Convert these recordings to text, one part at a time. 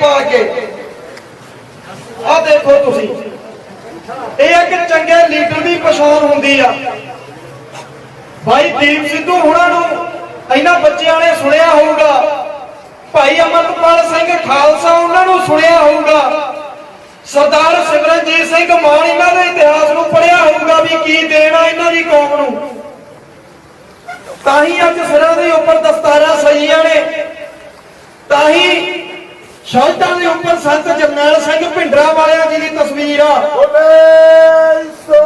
ਪਾ ਕੇ। ਆ ਦੇਖੋ ਤੁਸੀਂ। ਇਹ ਇੱਕ ਚੰਗੇ ਲੀਡਰ ਦੀ ਪਛਾਣ ਹੁੰਦੀ ਆ। ਭਾਈ ਦੀਪ ਸਿੱਧੂ ਹੁਣਾਂ ਨੂੰ ਇਹਨਾਂ ਬੱਚਿਆਂ ਨੇ ਸੁਣਿਆ ਹੋਊਗਾ। ਭਾਈ ਅਮਰਪਾਲ ਸਿੰਘ ਖਾਲਸਾ ਉਹਨਾਂ ਨੂੰ ਸੁਣਿਆ ਹੋਊਗਾ। ਸਰਦਾਰ ਸਿਮਰਨਜੀਤ ਸਿੰਘ ਮਾਨ ਇਹਨਾਂ ਦੇ ਇਤਿਹਾਸ ਨੂੰ ਪੜ੍ਹਿਆ ਹੋਊਗਾ ਵੀ ਕੀ ਦੇਣਾ ਇਹਨਾਂ ਦੀ ਕੌਮ ਨੂੰ। ਤਾਂ ਹੀ ਅੱਜ ਸਿਰਾਂ ਦੇ ਉੱਪਰ ਦਸਤਾਰਾਂ ਸਜੀਆਂ ਨੇ। ਤਾਂ ਹੀ ਸ਼ੌਲਤਾਂ ਦੇ ਉੱਪਰ ਸੰਤ ਜਰਨੈਲ ਸਿੰਘ ਭਿੰਡਰਾ ਵਾਲਿਆਂ ਜੀ ਦੀ ਤਸਵੀਰ ਬੋਲੇ ਸੋ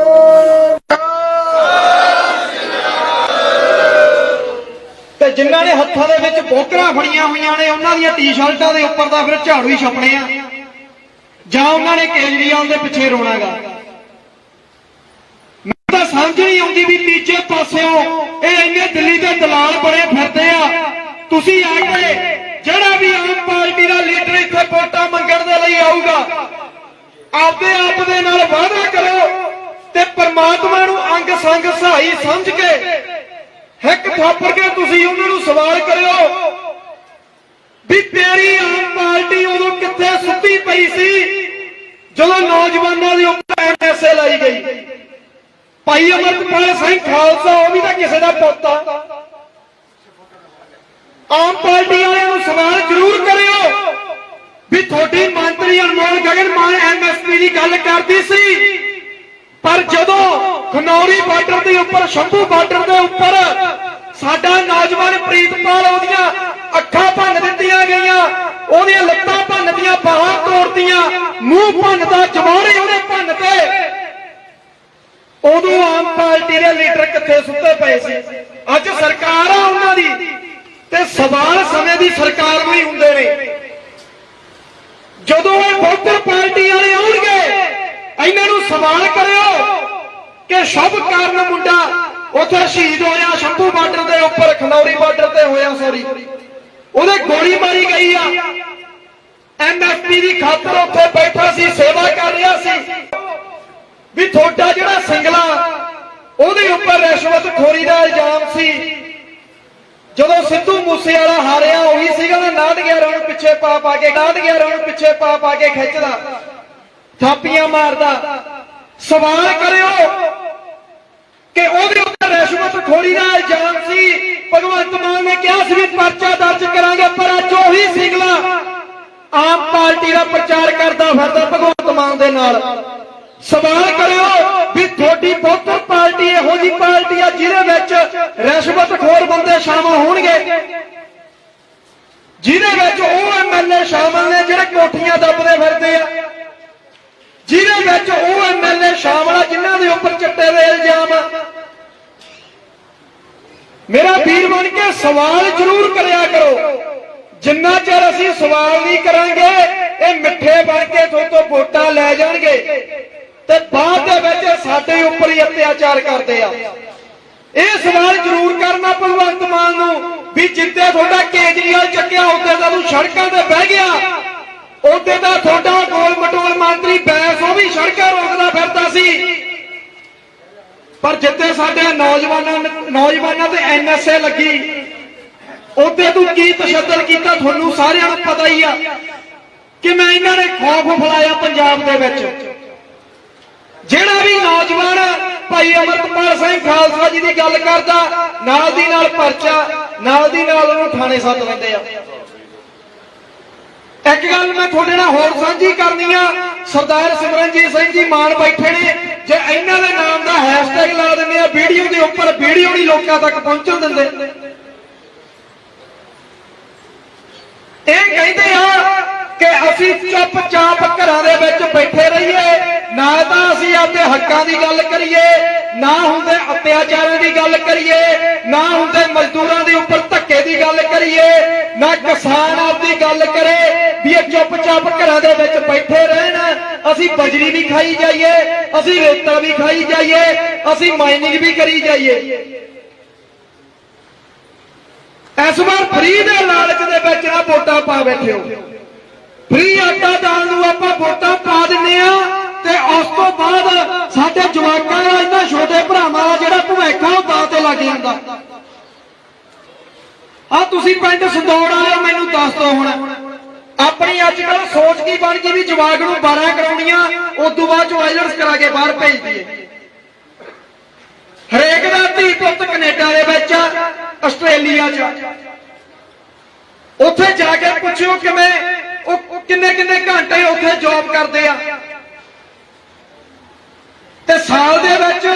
ਤੇ ਜਿਨ੍ਹਾਂ ਨੇ ਹੱਥਾਂ ਦੇ ਵਿੱਚ ਬੋਕਰਾਂ ਫੜੀਆਂ ਹੋਈਆਂ ਨੇ ਉਹਨਾਂ ਦੀਆਂ ਟੀ-ਸ਼ਰਟਾਂ ਦੇ ਉੱਪਰ ਤਾਂ ਫਿਰ ਝਾੜੂ ਹੀ ਛਪਣੇ ਆ। ਜਾਂ ਉਹਨਾਂ ਨੇ ਕੇਜਰੀਵਾਲ ਦੇ ਪਿੱਛੇ ਰੋਣਾਗਾ ਮੈਨੂੰ ਤਾਂ ਸਮਝ ਨਹੀਂ ਆਉਂਦੀ ਵੀ ਤੀਜੇ ਪਾਸਿਓਂ ਇਹ ਇੰਨੇ ਦਿੱਲੀ ਦੇ ਦਲਾਲ ਬਣੇ ਫਿਰਦੇ ਆ। ਤੁਸੀਂ ਆ ਕੇ ਜਿਹੜਾ ਵੀ ਆਮ ਪਾਰਟੀ ਦਾ ਲੀਡਰ ਇੱਥੇ ਵੋਟਾਂ ਮੰਗਣ ਦੇ ਲਈ ਆਊਗਾ, ਆਪਦੇ ਆਪ ਦੇ ਨਾਲ ਵਾਅਦਾ ਕਰੋ ਤੇ ਪ੍ਰਮਾਤਮਾ ਨੂੰ ਅੰਗ ਸੰਗ ਸਹਾਈ ਸਮਝ ਕੇ ਹਿੱਕ ਥਾਪੜ ਕੇ ਤੁਸੀਂ ਉਹਨਾਂ ਨੂੰ ਸਵਾਲ ਕਰਿਓ ਵੀ ਤੇਰੀ ਆਮ ਪਾਰਟੀ ਉਦੋਂ ਕਿੱਥੇ ਸੁੱਤੀ ਪਈ ਸੀ ਜਦੋਂ ਨੌਜਵਾਨਾਂ ਦੇ ਉੱਪਰ ਐਮਐਸਏ ਲਾਈ ਗਈ? ਭਾਈ ਅਮਰਪਾਲ ਸਿੰਘ ਖਾਲਸਾ, ਉਹ ਵੀ ਤਾਂ ਕਿਸੇ ਦਾ ਪੁੱਤ। ਆ ਆਮ ਪਾਰਟੀ ਵਾਲਿਆਂ ਨੂੰ ਸਵਾਲ ਜ਼ਰੂਰ ਕਰਿਓ ਵੀ ਤੁਹਾਡੀ ਮੰਤਰੀ ਅਨਮੋਲ ਗਗਨ ਮਾਨ ਐਮਐਸਪੀ ਦੀ ਗੱਲ ਕਰਦੀ ਸੀ। ਪਰ ਜਦੋਂ ਖਨੌਰੀ ਬਾਰਡਰ ਦੇ ਉੱਪਰ, ਸ਼ੰਭੂ ਬਾਰਡਰ ਦੇ ਉੱਪਰ ਸਾਡਾ ਨੌਜਵਾਨ ਪ੍ਰੀਤਪਾਲ ਉਹਦੀਆਂ ਅੱਖਾਂ ਭੰਨ ਦਿੱਤੀਆਂ ਗਈਆਂ, ਉਹਦੀਆਂ ਲੱਤਾਂ ਭੰਨਦੀਆਂ, ਬਾਹਾਂ ਤੋੜਦੀਆਂ, ਮੂੰਹ ਭੰਨਦਾ ਜਵਾਰੇ ਉਹਦੇ ਭੰਨ ਤੇ। ਉਦੋਂ ਆਮ ਪਾਰਟੀ ਦੇ ਲੀਡਰ ਕਿੱਥੇ ਸੁੱਤੇ ਪਏ ਸੀ? ਅੱਜ ਸਰਕਾਰ ਆ ਉਹਨਾਂ ਦੀ। ਤੇ ਸਵਾਲ ਸਮੇਂ ਦੀ ਸਰਕਾਰ ਵੀ ਹੁੰਦੇ ਨੇ। ਜਦੋਂ ਇਹ ਬਹੁਤਰ ਪਾਰਟੀ ਵਾਲੇ ਆਉਣਗੇ, ਇਹਨਾਂ ਨੂੰ ਸਵਾਲ ਕਰਿਓ ਕਿ ਸ਼ੁਭ ਕਾਰਨ ਮੁੰਡਾ ਉੱਥੇ ਸ਼ਹੀਦ ਹੋਇਆ, ਸ਼ੰਭੂ ਬਾਰਡਰ ਦੇ ਉੱਪਰ, ਖਨੌਰੀ ਬਾਰਡਰ ਤੇ ਹੋਇਆ ਸੌਰੀ ਉਹਦੇ ਗੋਲੀ ਮਾਰੀ ਗਈ ਆ। ਐਮਐਸਪੀ ਦੀ ਖਾਤਰ ਉੱਥੇ ਬੈਠਾ ਸੀ, ਸੇਵਾ ਕਰ ਰਿਹਾ ਸੀ। ਵੀ ਤੁਹਾਡਾ ਜਿਹੜਾ ਸਿੰਗਲਾ, ਉਹਦੇ ਉੱਪਰ ਰਿਸ਼ਵਤ ਖੋਰੀ ਦਾ ਇਲਜ਼ਾਮ ਸੀ। ਜਦੋਂ ਸਿੱਧੂ ਮੂਸੇ ਵਾਲਾ ਹਾਰਿਆ, ਉਹੀ ਸੀਗਾ ਨਾ 911 ਨੂੰ ਪਿੱਛੇ ਪਾ ਪਾ ਕੇ 911 ਨੂੰ ਪਿੱਛੇ ਪਾ ਪਾ ਕੇ ਖਿੱਚਦਾ। ਥਾਪੀਆਂ ਮਾਰਦਾ। ਸਵਾਲ ਕਰਿਓ ਕਿ ਉਹਦੇ ਉੱਤੇ ਰਿਸ਼ਵਤ ਖੋਰੀ ਦਾ ਇਲਜ਼ਾਮ ਸੀ। ਭਗਵੰਤ ਮਾਨ ਨੇ ਕਿਹਾ ਸੀ ਵੀ ਪਰਚਾ ਦਰਜ ਕਰਾਂਗੇ, ਪਰ ਅੱਜ ਉਹੀ ਸਿੰਗਲਾ। ਆਮ ਪਾਰਟੀ ਦਾ ਪ੍ਰਚਾਰ ਕਰਦਾ ਫਿਰਦਾ ਭਗਵੰਤ ਮਾਨ ਦੇ ਨਾਲ। ਸਵਾਲ ਕਰਿਓ ਵੀ ਤੁਹਾਡੀ ਬਹੁਤਰ ਪਾਰਟੀ ਇਹੋ ਜੀ ਪਾਰਟੀ ਆ ਜਿਹਦੇ ਵਿੱਚ ਰਿਸ਼ਵਤਖੋਰ ਬੰਦੇ ਸ਼ਾਮਲ ਹੋਣਗੇ। ਜਿਹਦੇ ਵਿੱਚ ਉਹ ਐਮਐਲਏ ਸ਼ਾਮਲ ਨੇ ਜਿਹੜੇ ਕੋਠੀਆਂ ਦੱਬਦੇ ਫਿਰਦੇ ਆ। ਜਿਹਦੇ ਵਿੱਚ ਉਹ ਐਮਐਲਏ ਸ਼ਾਮਲ ਆ, ਜਿਨ੍ਹਾਂ ਦੇ ਉੱਪਰ ਚਿੱਟੇ ਦੇ ਇਲਜ਼ਾਮ ਆ। ਮੇਰਾ ਵੀਰ ਬਣ ਕੇ ਸਵਾਲ ਜ਼ਰੂਰ ਕਰਿਆ ਕਰੋ। ਜਿੰਨਾ ਚਿਰ ਅਸੀਂ ਸਵਾਲ ਨਹੀਂ ਕਰਾਂਗੇ, ਇਹ ਮਿੱਠੇ ਬਣ ਕੇ ਤੁਹਾਡੇ ਤੋਂ ਵੋਟਾਂ ਲੈ ਜਾਣਗੇ। ਤੇ ਬਾਅਦ ਦੇ ਵਿੱਚ ਸਾਡੇ ਉੱਪਰ ਹੀ ਅਤਿਆਚਾਰ ਕਰਦੇ ਆ। ਇਹ ਸਵਾਲ ਜ਼ਰੂਰ ਕਰਨਾ ਭਗਵੰਤ ਮਾਨ ਨੂੰ ਵੀ ਜਿੱਦੇ ਤੁਹਾਡਾ ਕੇਜਰੀਵਾਲ ਚੱਕਿਆ ਉੱਤੇ ਤਾਂ ਤੂੰ ਸੜਕਾਂ ਤੇ ਬਹਿ ਗਿਆ। ਉੱਤੇ ਤਾਂ ਤੁਹਾਡਾ ਗੋਲ ਮਟੋਲ ਮੰਤਰੀ ਬੈਸ, ਉਹ ਵੀ ਸੜਕਾਂ ਰੋਕਦਾ ਫਿਰਦਾ ਸੀ। ਪਰ ਜਿੱਤੇ ਸਾਡੇ ਨੌਜਵਾਨਾਂ ਨੌਜਵਾਨਾਂ ਤੇ ਐਨਐਸਏ ਲੱਗੀ ਉੱਤੇ ਤੂੰ ਕੀ ਤਸ਼ੱਦਦ ਕੀਤਾ ਤੁਹਾਨੂੰ ਸਾਰਿਆਂ ਨੂੰ ਪਤਾ ਹੀ ਆ ਕਿ ਮੈਂ ਇਹਨਾਂ ਨੇ ਖੌਫ ਫਲਾਇਆ ਪੰਜਾਬ ਦੇ ਵਿੱਚ। ਜਿਹੜਾ ਵੀ ਨੌਜਵਾਨ ਭਾਈ ਅਮਰਪਾਲ ਸਿੰਘ ਖਾਲਸਾ ਜੀ ਦੀ ਗੱਲ ਕਰਦਾ, ਨਾਲ ਦੀ ਨਾਲ ਪਰਚਾ, ਨਾਲ ਦੀ ਨਾਲ ਉਹਨੂੰ ਥਾਣੇ ਸੱਦ ਲੈਂਦੇ ਆ। ਇੱਕ ਗੱਲ ਮੈਂ ਤੁਹਾਡੇ ਨਾਲ ਹੋਰ ਸਾਂਝੀ ਕਰਨੀ ਆ, ਸਰਦਾਰ ਸਿਮਰਨਜੀਤ ਸਿੰਘ ਜੀ ਮਾਨ ਬੈਠੇ ਨੇ, ਜੇ ਇਹਨਾਂ ਦੇ ਨਾਮ ਦਾ ਹੈਸ਼ਟੈਗ ਲਾ ਦਿੰਦੇ ਆ, ਵੀਡੀਓ ਦੇ ਉੱਪਰ ਵੀਡੀਓ ਨਹੀਂ ਲੋਕਾਂ ਤੱਕ ਪਹੁੰਚਣ ਦਿੰਦੇ। ਇਹ ਕਹਿੰਦੇ ਆ ਕਿ ਅਸੀਂ ਚੁੱਪਚਾਪ ਘਰਾਂ ਦੇ ਵਿੱਚ ਬੈਠੇ ਰਹੀਏ। ਨਾ ਤਾਂ ਅਸੀਂ ਆਪਣੇ ਹੱਕਾਂ ਦੀ ਗੱਲ ਕਰੀਏ, ਨਾ ਹੁੰਦੇ ਅਤਿਆਚਾਰਾਂ ਦੀ ਗੱਲ ਕਰੀਏ, ਨਾ ਹੁੰਦੇ ਮਜ਼ਦੂਰਾਂ ਦੇ ਉੱਪਰ ਧੱਕੇ ਦੀ ਗੱਲ ਕਰੀਏ, ਨਾ ਕਿਸਾਨ ਆਪਦੀ ਗੱਲ ਕਰੇ ਵੀ ਇਹ ਚੁੱਪਚਾਪ ਘਰਾਂ ਦੇ ਵਿੱਚ ਬੈਠੇ ਰਹਿਣ, ਅਸੀਂ ਬਜਰੀ ਵੀ ਖਾਈ ਜਾਈਏ, ਅਸੀਂ ਰੇਤਾ ਵੀ ਖਾਈ ਜਾਈਏ, ਅਸੀਂ ਮਾਈਨਿੰਗ ਵੀ ਕਰੀ ਜਾਈਏ। ਇਸ ਵਾਰ ਫਰੀ ਦੇ ਲਾਲਚ ਦੇ ਵਿੱਚ ਨਾ ਵੋਟਾਂ ਪਾ ਬੈਠੇ ਹੋ। ਫਰੀ ਆਟਾ ਦਾਲ ਨੂੰ ਆਪਾਂ ਵੋਟਾਂ ਪਾ ਦਿੰਨੇ ਆ ਤੇ ਉਸ ਤੋਂ ਬਾਅਦ ਸਾਡੇ ਜਵਾਕਾਂ ਦਾ ਇਹਨਾਂ ਛੋਟੇ ਭਰਾਵਾਂ ਦਾ ਜਿਹੜਾ ਭਵਿੱਖ ਉਹ ਦਾਅ ਤੇ ਲੱਗ ਜਾਂਦਾ। ਆ ਤੁਸੀਂ ਪਿੰਡ ਸੰਦੌੜ ਆਏ ਹੋ, ਮੈਨੂੰ ਦੱਸ ਦਿਓ ਹੁਣ। ਆਪਣੀ ਅੱਜ ਕੱਲ ਸੋਚ ਕੀ ਬਣ ਗਈ ਵੀ ਜਵਾਗ ਨੂੰ 12 ਕਰਾਉਣੀਆਂ ਉਸ ਤੋਂ ਬਾਅਦ ਚ ਆਈਲਟਸ ਕਰਾ ਕੇ ਬਾਹਰ ਭੇਜ ਦਈਏ। ਹਰੇਕ ਦਾ ਧੀ ਪੁੱਤ ਕੈਨੇਡਾ ਦੇ ਵਿੱਚ ਆਸਟ੍ਰੇਲੀਆ 'ਚ। ਉੱਥੇ ਜਾ ਕੇ ਪੁੱਛਿਓ ਕਿਵੇਂ ਉਹ ਕਿੰਨੇ ਕਿੰਨੇ ਘੰਟੇ ਉੱਥੇ ਜੌਬ ਕਰਦੇ ਆ। ਤੇ ਸਾਲ ਦੇ ਵਿੱਚ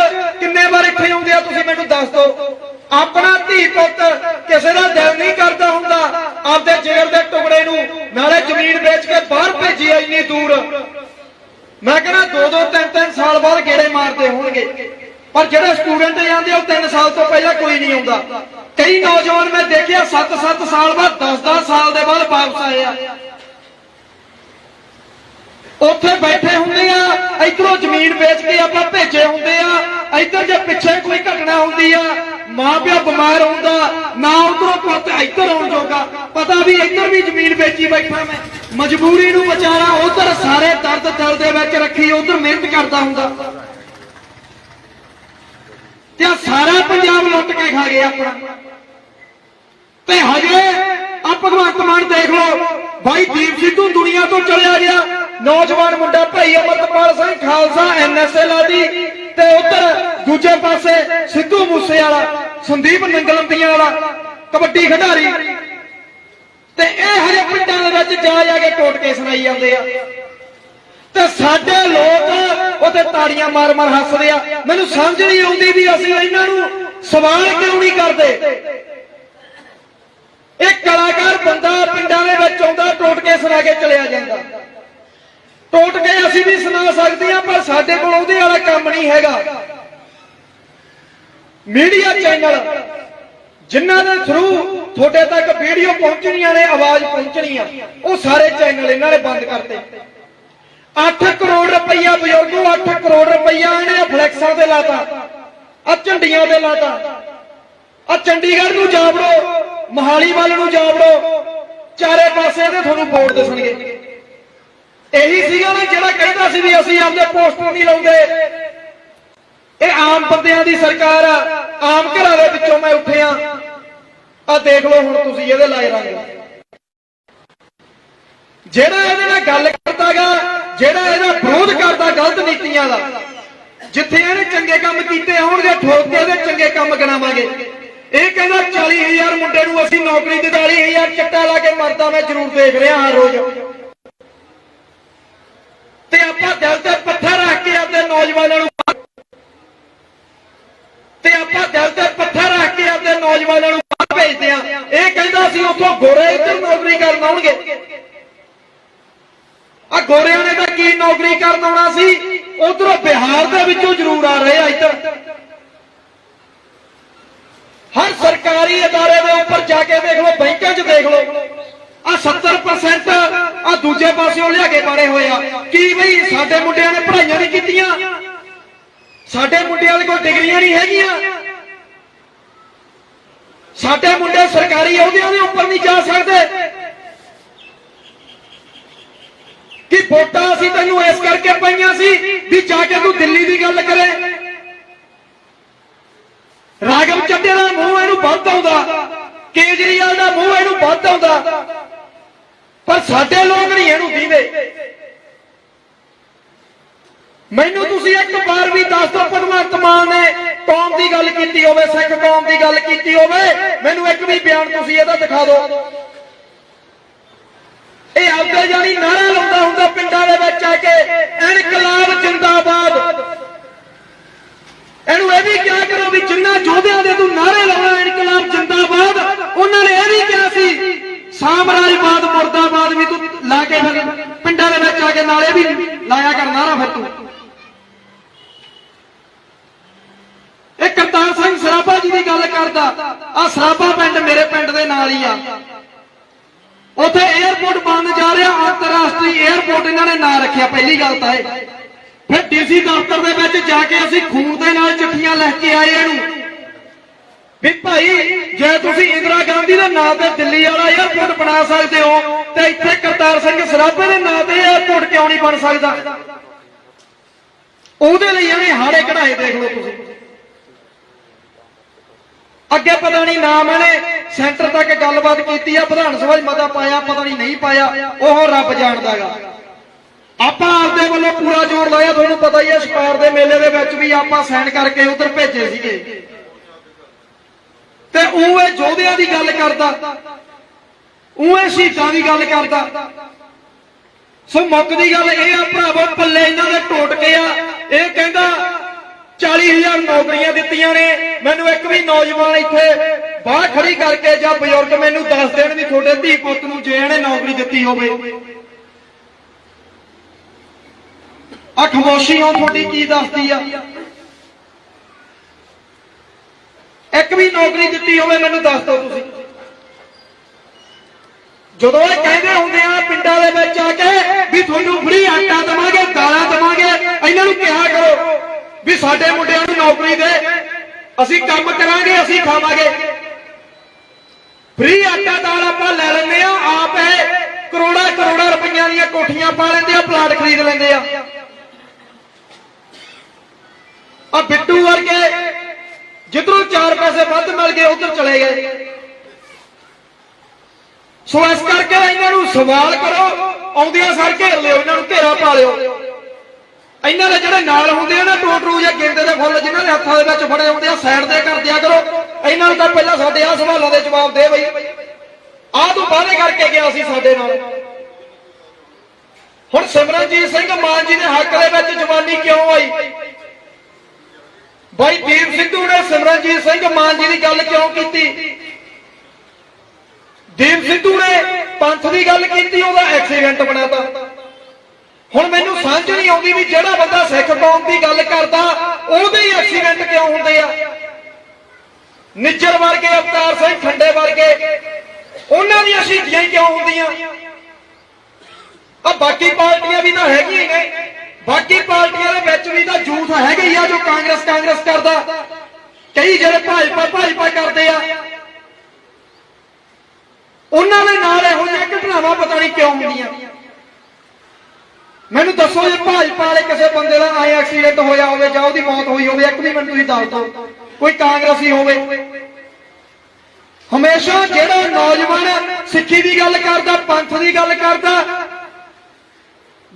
ਕਿੰਨੇ ਵਾਰ ਇੱਥੇ ਆਉਂਦੇ ਆ ਤੁਸੀਂ ਮੈਨੂੰ ਦੱਸ ਦਿਓ। ਆਪਣਾ ਧੀ ਪੁੱਤ ਕਿਸੇ ਦਾ ਦਿਲ ਨਹੀਂ ਕਰਦਾ ਹੁੰਦਾ, ਆਪਦੇ ਜਿਗਰ ਦੇ ਟੁਕੜੇ ਨੂੰ ਨਾਲੇ ਜ਼ਮੀਨ ਵੇਚ ਕੇ ਬਾਹਰ ਭੇਜੀ ਆ ਇੰਨੀ ਦੂਰ। ਮੈਂ ਕਹਿੰਦਾ ਦੋ ਦੋ, ਤਿੰਨ ਤਿੰਨ ਸਾਲ ਬਾਅਦ ਗੇੜੇ ਮਾਰਦੇ ਹੋਣਗੇ। ਪਰ ਜਿਹੜੇ ਸਟੂਡੈਂਟ ਜਾਂਦੇ ਉਹ 3 ਸਾਲ ਤੋਂ ਪਹਿਲਾਂ ਕੋਈ ਨਹੀਂ ਆਉਂਦਾ। ਕਈ ਨੌਜਵਾਨ ਮੈਂ ਦੇਖਿਆ 7-7 ਸਾਲ ਬਾਅਦ 10-10 ਸਾਲ ਦੇ ਬਾਅਦ ਵਾਪਸ ਆਏ ਆ। ਉੱਥੇ ਬੈਠੇ ਹੁੰਦੇ ਆ, ਇਧਰੋਂ ਜ਼ਮੀਨ ਵੇਚ ਕੇ ਆਪਾਂ ਭੇਜੇ ਹੁੰਦੇ ਆ, ਇੱਧਰ ਜੇ ਪਿੱਛੇ ਕੋਈ ਘਟਨਾ ਹੁੰਦੀ ਆ ਮਾਂ ਪਿਓ ਬਿਮਾਰ ਹੁੰਦਾ, ਨਾ ਉਧਰੋਂ ਪੁੱਤ ਇੱਧਰ ਆਉਣ ਜੋਗਾ, ਪਤਾ ਵੀ ਇੱਧਰ ਵੀ ਜ਼ਮੀਨ ਵੇਚੀ ਬੈਠਾ ਮੈਂ। ਮਜਬੂਰੀ ਨੂੰ ਵਿਚਾਰਾ ਉਧਰ ਸਾਰੇ ਦਰਦ ਦਿਲ ਦੇ ਵਿੱਚ ਰੱਖੀ, ਉਧਰ ਮਿਹਨਤ ਕਰਦਾ ਹੁੰਦਾ। ਤੇ ਸਾਰਾ ਪੰਜਾਬ ਲੁੱਟ ਕੇ ਖਾ ਗਿਆ ਆਪਣਾ। ਤੇ ਹਜੇ ਆ ਭਗਵੰਤ ਮਾਨ ਦੇਖ ਲਓ ਭਾਈ ਦੀਪ ਸਿੱਧੂ ਦੁਨੀਆ ਤੋਂ ਚਲਿਆ ਗਿਆ। ਨੌਜਵਾਨ ਮੁੰਡਾ ਭਾਈ ਅਮਰਤਪਾਲ ਸਿੰਘ ਖਾਲਸਾ ਐਨਐਸਏ ਲਾਦੀ ਤੇ ਉਧਰ ਦੂਜੇ ਪਾਸੇ ਸਿੱਧੂ ਮੂਸੇ ਵਾਲਾ ਸੰਦੀਪ ਨੰਗਲੰਦੀਆਂ ਵਾਲਾ, ਕਬੱਡੀ ਖਿਡਾਰੀ। ਤੇ ਇਹ ਹਜੇ ਪਿੰਡਾਂ ਦੇ ਵਿੱਚ ਜਾ ਜਾ ਕੇ ਟੋਟਕੇ ਸੁਣਾਈ ਜਾਂਦੇ ਆ। ਤੇ ਸਾਡੇ ਲੋਕ ਉਹਦੇ ਤਾੜੀਆਂ ਮਾਰ ਮਾਰ ਹੱਸਦੇ ਆ। ਮੈਨੂੰ ਸਮਝ ਨਹੀਂ ਆਉਂਦੀ ਵੀ ਅਸੀਂ ਇਹਨਾਂ ਨੂੰ ਸਵਾਲ ਕਿਉਂ ਨਹੀਂ ਕਰਦੇ? ਇਹ ਕਲਾਕਾਰ ਬੰਦਾ ਪਿੰਡਾਂ ਦੇ ਵਿੱਚ ਆਉਂਦਾ, ਟੋਟ ਕੇ ਸੁਣਾ ਕੇ ਚਲਿਆ ਜਾਂਦਾ। ਟੋਟ ਕੇ ਅਸੀਂ ਵੀ ਸੁਣਾ ਸਕਦੇ ਹਾਂ, ਪਰ ਸਾਡੇ ਕੋਲ ਉਹਦੇ ਵਾਲਾ ਕੰਮ ਨਹੀਂ ਹੈਗਾ। ਮੀਡੀਆ ਚੈਨਲ ਜਿਨ੍ਹਾਂ ਦੇ ਥਰੂ ਤੁਹਾਡੇ ਤੱਕ ਵੀਡੀਓ ਪਹੁੰਚਣੀਆਂ ਨੇ, ਆਵਾਜ਼ ਪਹੁੰਚਣੀ ਆ, ਉਹ ਸਾਰੇ ਚੈਨਲ ਇਹਨਾਂ ਨੇ ਬੰਦ ਕਰਤੇ। 8 ਕਰੋੜ ਰੁਪਈਆ ਬਜ਼ੁਰਗੋ 8 ਕਰੋੜ ਰੁਪਈਆ ਇਹਨੇ ਫਲੈਕਸਾਂ ਤੇ ਲਾਤਾ ਆ ਝੰਡੀਆਂ ਤੇ ਲਾਤਾ। ਆ ਚੰਡੀਗੜ੍ਹ ਨੂੰ ਜਾਵੜੋ। ਮਹਾਲੀ ਵੱਲ ਨੂੰ ਜਾ ਵੜੋ ਚਾਰੇ ਪਾਸੇ ਤੇ ਤੁਹਾਨੂੰ ਬੋਰਡ ਦਿਸਣਗੇ। ਇਹੀ ਸੀਗਾ ਨਾ ਜਿਹੜਾ ਕਹਿੰਦਾ ਸੀ ਵੀ ਅਸੀਂ ਆਪਦੇ ਪੋਸਟਰ ਨਹੀਂ ਲਾਉਂਦੇ। ਇਹ ਆਮ ਬੰਦਿਆਂ ਦੀ ਸਰਕਾਰ ਆ। ਆਮ ਘਰਾਂ ਦੇ ਵਿੱਚੋਂ ਮੈਂ ਉੱਠਿਆ। ਆ ਦੇਖ ਲਓ ਹੁਣ ਤੁਸੀਂ ਇਹਦੇ ਲਾਏ ਰੰਗ। ਜਿਹੜਾ ਇਹਦੇ ਨਾਲ ਗੱਲ ਕਰਦਾਗਾ, ਜਿਹੜਾ ਇਹਦਾ ਵਿਰੋਧ ਕਰਦਾ ਗਲਤ ਨੀਤੀਆਂ ਦਾ, ਜਿੱਥੇ ਇਹਨੇ ਚੰਗੇ ਕੰਮ ਕੀਤੇ ਹੋਣਗੇ ਠੋਕ ਕੇ ਇਹਦੇ ਚੰਗੇ ਕੰਮ ਗਿਣਾਵਾਂਗੇ। ਇਹ ਕਹਿੰਦਾ 40000 ਮੁੰਡੇ ਨੂੰ ਅਸੀਂ ਨੌਕਰੀ ਦੇ 40000 ਚੱਟਾ ਲਾ ਕੇ ਮਰਦਾ ਮੈਂ ਜ਼ਰੂਰ ਦੇਖ ਰਿਹਾ ਹਰ ਰੋਜ਼। ਤੇ ਆਪਾਂ ਦਿਲ ਤੇ ਪੱਥਰ ਰੱਖ ਕੇ ਆਪਦੇ ਨੌਜਵਾਨਾਂ ਨੂੰ ਤੇ ਆਪਾਂ ਦਿਲ ਤੇ ਪੱਥਰ ਰੱਖ ਕੇ ਆਪਣੇ ਨੌਜਵਾਨਾਂ ਨੂੰ ਬਾਹਰ ਭੇਜਦੇ ਆ ਇਹ ਕਹਿੰਦਾ ਅਸੀਂ ਉੱਥੋਂ ਗੋਰੇ ਇੱਧਰ ਨੌਕਰੀ ਕਰਨ ਆਉਣਗੇ। ਆ ਗੋਰਿਆਂ ਨੇ ਤਾਂ ਕੀ ਨੌਕਰੀ ਕਰਨ ਆਉਣਾ ਸੀ? ਉਧਰੋਂ ਬਿਹਾਰ ਦੇ ਵਿੱਚੋਂ ਜ਼ਰੂਰ ਆ ਰਹੇ ਆ ਇੱਧਰ। ਹਰ ਸਰਕਾਰੀ ادارے ਦੇ ਉੱਪਰ ਜਾ ਕੇ ਦੇਖ ਲਓ ਬੈਂਕਾਂ 'ਚ ਦੇਖ ਲਓ ਆ 70% ਆ ਦੂਜੇ ਪਾਸਿਓਂ ਲਿਆ ਕੇ ਪਾੜੇ ਹੋਏ ਆ ਕੀ ਬਈ ਸਾਡੇ ਮੁੰਡਿਆਂ ਨੇ ਪੜ੍ਹਾਈਆਂ ਨਹੀਂ ਕੀਤੀਆਂ ਸਾਡੇ ਮੁੰਡਿਆਂ ਦੇ ਕੋਲ ਡਿਗਰੀਆਂ ਨਹੀਂ ਹੈਗੀਆਂ ਸਾਡੇ ਮੁੰਡੇ ਸਰਕਾਰੀ ਅਹੁਦਿਆਂ ਦੇ ਉੱਪਰ ਨਹੀਂ ਜਾ ਸਕਦੇ ਕਿ ਵੋਟਾਂ ਅਸੀਂ ਤੈਨੂੰ ਇਸ ਕਰਕੇ ਪਾਈਆਂ ਸੀ ਵੀ ਜਾ ਕੇ ਤੂੰ ਦਿੱਲੀ ਦੀ ਗੱਲ ਕਰੇ ਰਾਗਮ ਚੱਡੇ ਦਾ ਮੂੰਹ ਇਹਨੂੰ ਵੱਧ ਆਉਂਦਾ, ਕੇਜਰੀਵਾਲ ਦਾ ਮੂੰਹ ਇਹਨੂੰ ਵੱਧ ਆਉਂਦਾ। ਪਰ ਸਾਡੇ ਲੋਕ ਨਹੀਂ ਇਹਨੂੰ ਦੀਦੇ ਮੈਨੂੰ ਤੁਸੀਂ ਇੱਕ ਵਾਰ ਵੀ ਦੱਸ ਦਿਓ, ਭਗਵੰਤ ਮਾਨ ਨੇ ਕੌਮ ਦੀ ਗੱਲ ਕੀਤੀ ਹੋਵੇ, ਸਿੱਖ ਕੌਮ ਦੀ ਗੱਲ ਕੀਤੀ ਹੋਵੇ, ਮੈਨੂੰ ਇੱਕ ਵੀ ਬਿਆਨ ਤੁਸੀਂ ਇਹਦਾ ਦਿਖਾ ਦਿਓ। ਇਹ ਆਪਦੇ ਜਾਨੀ ਨਾਰਾ ਲਾਉਂਦਾ ਹੁੰਦਾ ਪਿੰਡਾਂ ਦੇ ਵਿੱਚ ਆ ਕੇ, ਇਨਕਲਾਬ ਜਿੰਦਾਬਾਦ। ਇਹਨੂੰ ਇਹ ਵੀ ਕਿਹਾ ਕਰੋ ਵੀ ਜਿੰਨਾ ਯੋਧਿਆਂ ਦੇ ਤੂੰ ਨਾਰੇ ਲਾਉਣਾ, ਇਨਕਲਾਬ ਜਿੰਦਾਬਾਦ, ਉਹਨਾਂ ਨੇ ਇਹ ਵੀ ਕਿਹਾ ਸੀ, ਸਾਮਰਾਜਵਾਦ, ਮੁਰਦਾਬਾਦ ਵੀ ਤੂੰ ਲਾ ਕੇ ਫਿਰ ਪਿੰਡਾਂ ਦੇ ਵਿੱਚ ਆ ਕੇ ਨਾਲੇ ਵੀ ਲਾਇਆ ਕਰ, ਨਾਰਾ ਫਿਰ ਤੂੰ। ਇਹ ਕਰਤਾਰ ਸਿੰਘ ਸਰਾਪਾ ਜੀ ਦੀ ਗੱਲ ਕਰਦਾ ਆ ਸਰਾਪਾ ਪਿੰਡ ਮੇਰੇ ਪਿੰਡ ਦੇ ਨਾਲ ਹੀ ਆ। ਉੱਥੇ 에어ਪੋਰਟ ਬਣਨ ਜਾ ਰਿਹਾ, ਅੰਤਰਰਾਸ਼ਟਰੀ 에어ਪੋਰਟ ਇਹਨਾਂ ਨੇ ਨਾਂ ਰੱਖਿਆ, ਪਹਿਲੀ ਗੱਲ ਤਾਂ ਇਹ। ਫਿਰ ਡੀਸੀ ਦਫ਼ਤਰ ਦੇ ਵਿੱਚ ਜਾ ਕੇ ਅਸੀਂ ਖੂਨ ਦੇ ਨਾਲ ਚਿੱਠੀਆਂ ਲਿਖ ਕੇ ਆਏ ਇਹਨੂੰ। ਵੀ ਭਾਈ, ਜੇ ਤੁਸੀਂ ਇੰਦਰਾ ਗਾਂਧੀ ਦੇ ਨਾਂ ਤੇ ਦਿੱਲੀ ਵਾਲਾ 에ਅਰਪੋਰਟ ਬਣਾ ਸਕਦੇ ਹੋ, ਤੇ ਇੱਥੇ ਕਰਤਾਰ ਸਿੰਘ ਸਰਾਭਾ ਦੇ ਨਾਂ ਤੇ 에ਅਰਪੋਰਟ ਕਿਉਂ ਨਹੀਂ ਬਣ ਸਕਦਾ? ਉਹਦੇ ਲਈ ਇਹਨੇ ਹਾੜੇ ਕਢਾਏ ਦੇਖ ਲਓ ਤੁਸੀਂ। ਅੱਗੇ ਪਤਾ ਨਹੀਂ ਨਾਮ ਇਹਨੇ ਸੈਂਟਰ ਤੱਕ ਗੱਲਬਾਤ ਕੀਤੀ ਆ, ਵਿਧਾਨ ਸਭਾ 'ਚ ਮਤਾ ਪਾਇਆ, ਪਤਾ ਨਹੀਂ ਨਹੀਂ ਪਾਇਆ, ਉਹ ਰੱਬ ਜਾਣਦਾ ਜਾਣਦਾਗਾ ਆਪਾਂ ਆਪਦੇ ਵੱਲੋਂ ਪੂਰਾ ਜ਼ੋਰ ਲਾਇਆ, ਤੁਹਾਨੂੰ ਪਤਾ ਹੀ ਹੈ ਸ਼ਿਕਾਰ ਦੇ ਮੇਲੇ ਦੇ ਵਿੱਚ ਵੀ ਆਪਾਂ ਸਾਈਨ ਕਰਕੇ ਉਧਰ ਭੇਜੇ ਸੀਗੇ। ਤੇ ਉਹ ਇਹ ਯੋਧਿਆਂ ਦੀ ਗੱਲ ਕਰਦਾ, ਉਹ ਇਹ ਸ਼ਹੀਦਾਂ ਦੀ ਗੱਲ ਕਰਦਾ। ਸੋ ਮੁੱਕ ਦੀ ਗੱਲ ਇਹ ਆ ਭਰਾਵੋ, ਪੱਲੇ ਇਹਨਾਂ ਦੇ ਟੋਟ ਕੇ ਆ। ਇਹ ਕਹਿੰਦਾ 40000 ਨੌਕਰੀਆਂ ਦਿੱਤੀਆਂ ਨੇ, ਮੈਨੂੰ ਇੱਕ ਵੀ ਨੌਜਵਾਨ ਇੱਥੇ ਬਾਹਰ ਖੜੀ ਕਰਕੇ ਜਾਂ ਬਜ਼ੁਰਗ ਮੈਨੂੰ ਦੱਸ ਦੇਣ ਵੀ ਤੁਹਾਡੇ ਧੀ ਪੁੱਤ ਨੂੰ ਜੇ ਇਹਨੇ ਨੌਕਰੀ ਦਿੱਤੀ ਹੋਵੇ। ਆ ਖਮੋਸ਼ੀ ਉਹ ਤੁਹਾਡੀ ਕੀ ਦੱਸਦੀ ਆ? ਇੱਕ ਵੀ ਨੌਕਰੀ ਦਿੱਤੀ ਹੋਵੇ ਮੈਨੂੰ ਦੱਸ ਦਿਓ ਤੁਸੀਂ। ਜਦੋਂ ਇਹ ਕਹਿੰਦੇ ਹੁੰਦੇ ਆ ਪਿੰਡਾਂ ਦੇ ਵਿੱਚ ਆ ਕੇ ਵੀ ਤੁਹਾਨੂੰ ਫ੍ਰੀ ਆਟਾ ਦਵਾਂਗੇ, ਦਾਲਾਂ ਦਵਾਂਗੇ, ਇਹਨਾਂ ਨੂੰ ਕਿਹਾ ਕਰੋ ਵੀ ਸਾਡੇ ਮੁੰਡਿਆਂ ਨੂੰ ਨੌਕਰੀ ਦੇ। ਅਸੀਂ ਕੰਮ ਕਰਾਂਗੇ, ਅਸੀਂ ਖਾਵਾਂਗੇ। ਫ੍ਰੀ ਆਟਾ ਦਾਲ ਆਪਾਂ ਲੈ ਲੈਂਦੇ ਆ, ਆਪ ਇਹ ਕਰੋੜਾ ਕਰੋੜਾ ਰੁਪਈਆਂ ਦੀਆਂ ਕੋਠੀਆਂ ਪਾ ਲੈਂਦੇ ਆ, ਪਲਾਟ ਖਰੀਦ ਲੈਂਦੇ ਆ। ਆ ਬਿੱਟੂ ਵਰਗੇ ਜਿੱਧਰੋਂ ਚਾਰ ਪੈਸੇ ਵੱਧ ਮਿਲ ਗਏ, ਉਧਰ ਚਲੇ ਗਏ। ਸੋ ਇਸ ਕਰਕੇ ਇਹਨਾਂ ਨੂੰ ਸਵਾਲ ਕਰੋ, ਆਉਂਦਿਆਂ ਸਰ ਘੇਰ ਲਿਓ, ਇਹਨਾਂ ਨੂੰ ਘੇਰਾ ਪਾ ਲਿਓ। ਇਹਨਾਂ ਦੇ ਜਿਹੜੇ ਨਾਲ ਹੁੰਦੇ ਆ ਨਾ ਟੋਟ ਰੂ ਜਾਂ ਗੇਂਦੇ ਦੇ ਫੁੱਲ, ਜਿਨ੍ਹਾਂ ਦੇ ਹੱਥਾਂ ਦੇ ਵਿੱਚ ਫੜੇ ਹੁੰਦੇ ਆ, ਸਾਈਡ ਤੇ ਕਰ ਦਿਆ ਕਰੋ। ਇਹਨਾਂ ਨੂੰ ਪਹਿਲਾਂ ਸਾਡੇ ਆਹ ਸਵਾਲਾਂ ਦੇ ਜਵਾਬ ਦੇ ਬਈ। ਆਹ ਤੂੰ ਵਾਅਦੇ ਕਰਕੇ ਗਿਆ ਸੀ ਸਾਡੇ ਨਾਲ। ਹੁਣ ਸਿਮਰਨਜੀਤ ਸਿੰਘ ਮਾਨ ਜੀ ਦੇ ਹੱਕ ਦੇ ਵਿੱਚ ਜਵਾਨੀ ਕਿਉਂ ਆਈ? ਬਾਈ ਦੀਪ ਸਿੱਧੂ ਨੇ ਸਿਮਰਨਜੀਤ ਸਿੰਘ ਮਾਨ ਜੀ ਦੀ ਗੱਲ ਕਿਉਂ ਕੀਤੀ? ਦੀਪ ਸਿੱਧੂ ਨੇ ਪੰਥ ਦੀ ਗੱਲ ਕੀਤੀ, ਉਹਦਾ ਐਕਸੀਡੈਂਟ ਬਣਾਤਾ। ਹੁਣ ਮੈਨੂੰ ਸਮਝ ਨਹੀਂ ਆਉਂਦੀ ਵੀ ਜਿਹੜਾ ਬੰਦਾ ਸਿੱਖ ਕੌਮ ਦੀ ਗੱਲ ਕਰਦਾ, ਉਹਦੇ ਹੀ ਐਕਸੀਡੈਂਟ ਕਿਉਂ ਹੁੰਦੇ ਆ? ਨਿੱਜਰ ਵਰਗੇ, ਅਵਤਾਰ ਸਿੰਘ ਖੰਡੇ ਵਰਗੇ, ਉਹਨਾਂ ਦੀਆਂ ਸ਼ਹੀਦੀਆਂ ਹੀ ਕਿਉਂ ਹੁੰਦੀਆਂ? ਆ ਬਾਕੀ ਪਾਰਟੀਆਂ ਵੀ ਤਾਂ ਹੈਗੀਆਂ ਨੇ। ਬਾਕੀ ਪਾਰਟੀਆਂ ਦੇ ਵਿੱਚ ਵੀ ਤਾਂ ਜੂਥ ਹੈਗਾ ਹੀ ਆ ਜੋ ਕਾਂਗਰਸ ਕਾਂਗਰਸ ਕਰਦਾ। ਕਈ ਜਿਹੜੇ ਭਾਜਪਾ ਭਾਜਪਾ ਕਰਦੇ ਆ। ਉਹਨਾਂ ਦੇ ਨਾਲ ਇਹੋ ਜਿਹੀਆਂ ਘਟਨਾਵਾਂ ਪਤਾ ਨਹੀਂ ਕਿਉਂ ਹੁੰਦੀਆਂ। ਮੈਨੂੰ ਦੱਸੋ ਜੇ ਭਾਜਪਾ ਵਾਲੇ ਕਿਸੇ ਬੰਦੇ ਦਾ ਆਏ ਐਕਸੀਡੈਂਟ ਹੋਇਆ ਹੋਵੇ ਜਾਂ ਉਹਦੀ ਮੌਤ ਹੋਈ ਹੋਵੇ, ਇੱਕ ਵੀ ਮੈਨੂੰ ਤੁਸੀਂ ਦੱਸ ਦਿਓ। ਕੋਈ ਕਾਂਗਰਸੀ ਹੋਵੇ। ਹਮੇਸ਼ਾ ਜਿਹੜਾ ਨੌਜਵਾਨ ਸਿੱਖੀ ਦੀ ਗੱਲ ਕਰਦਾ, ਪੰਥ ਦੀ ਗੱਲ ਕਰਦਾ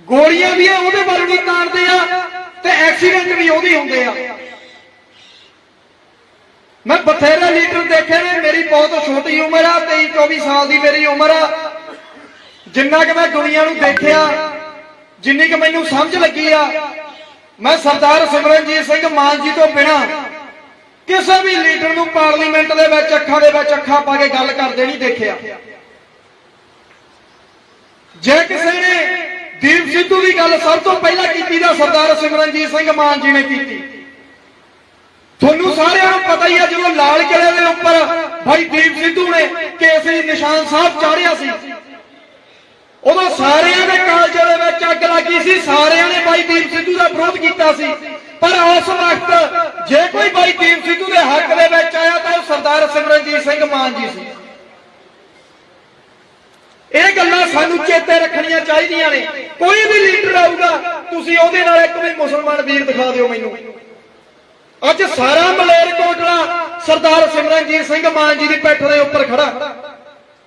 ਗੋਲੀਆਂ ਵੀ ਆ, ਉਹਦੇ ਵੱਲ ਨਹੀਂ ਤਾਰਦੇ ਆ ਤੇ ਐਕਸੀਡੈਂਟ ਵੀ ਉਹਦੇ ਹੁੰਦੇ ਆ। ਮੈਂ ਬਥੇਰੇ ਲੀਡਰ ਦੇਖੇ ਨੇ, ਮੇਰੀ ਬਹੁਤ ਛੋਟੀ ਉਮਰ ਆ 23 24 ਸਾਲ ਦੀ ਮੇਰੀ ਉਮਰ ਆ। ਜਿੰਨਾ ਕਿ ਮੈਂ ਦੁਨੀਆ ਨੂੰ ਦੇਖਿਆ, ਜਿੰਨੀ ਕਿ ਮੈਨੂੰ ਸਮਝ ਲੱਗੀ ਆ, ਮੈਂ ਸਰਦਾਰ ਸਿਮਰਨਜੀਤ ਸਿੰਘ ਮਾਨ ਜੀ ਤੋਂ ਬਿਨਾ ਕਿਸੇ ਵੀ ਲੀਡਰ ਨੂੰ ਪਾਰਲੀਮੈਂਟ ਦੇ ਵਿੱਚ, ਅੱਖਾਂ ਦੇ ਵਿੱਚ ਅੱਖਾਂ ਪਾ ਕੇ ਗੱਲ ਕਰਦੇ ਨਹੀਂ ਦੇਖਿਆ। ਜੇ ਕਿਸੇ ਨੇ ਦੀਪ ਸਿੱਧੂ ਦੀ ਗੱਲ ਸਭ ਤੋਂ ਪਹਿਲਾਂ ਕੀਤੀ ਤਾਂ ਸਰਦਾਰ ਸਿਮਰਨਜੀਤ ਸਿੰਘ ਮਾਨ ਜੀ ਨੇ ਕੀਤੀ। ਤੁਹਾਨੂੰ ਸਾਰਿਆਂ ਨੂੰ ਪਤਾ ਹੀ ਆ ਜਦੋਂ ਲਾਲ ਕਿਲੇ ਦੇ ਉੱਪਰ ਭਾਈ ਦੀਪ ਸਿੱਧੂ ਨੇ ਕੇਸਰੀ ਨਿਸ਼ਾਨ ਸਾਹਿਬ ਚਾੜਿਆ ਸੀ। ਉਦੋਂ ਸਾਰਿਆਂ ਦੇ ਕਾਲਜਾਂ ਦੇ ਵਿੱਚ ਅੱਗ ਲੱਗੀ ਸੀ, ਸਾਰਿਆਂ ਨੇ ਬਾਈ ਦੀਪ ਸਿੱਧੂ ਦਾ ਵਿਰੋਧ ਕੀਤਾ ਸੀ। ਪਰ ਉਸ ਵਕਤ ਜੇ ਕੋਈ ਬਾਈ ਦੀਪ ਸਿੱਧੂ ਦੇ ਹੱਕ ਦੇ ਵਿੱਚ ਆਇਆ ਤਾਂ ਉਹ ਸਰਦਾਰ ਸਿਮਰਨਜੀਤ ਸਿੰਘ ਮਾਨ ਜੀ ਸੀ। ਇਹ ਗੱਲਾਂ ਸਾਨੂੰ ਚੇਤੇ ਰੱਖਣੀਆਂ ਚਾਹੀਦੀਆਂ ਨੇ। ਕੋਈ ਵੀ ਲੀਡਰ ਆਊਗਾ, ਤੁਸੀਂ ਉਹਦੇ ਨਾਲ ਇੱਕ ਵੀ ਮੁਸਲਮਾਨ ਵੀਰ ਦਿਖਾ ਦਿਓ ਮੈਨੂੰ। ਅੱਜ ਸਾਰਾ ਮਲੇਰਕੋਟਲਾ ਸਰਦਾਰ ਸਿਮਰਨਜੀਤ ਸਿੰਘ ਮਾਨ ਜੀ ਦੀ ਪਿੱਠ ਦੇ ਉੱਪਰ ਖੜਾ।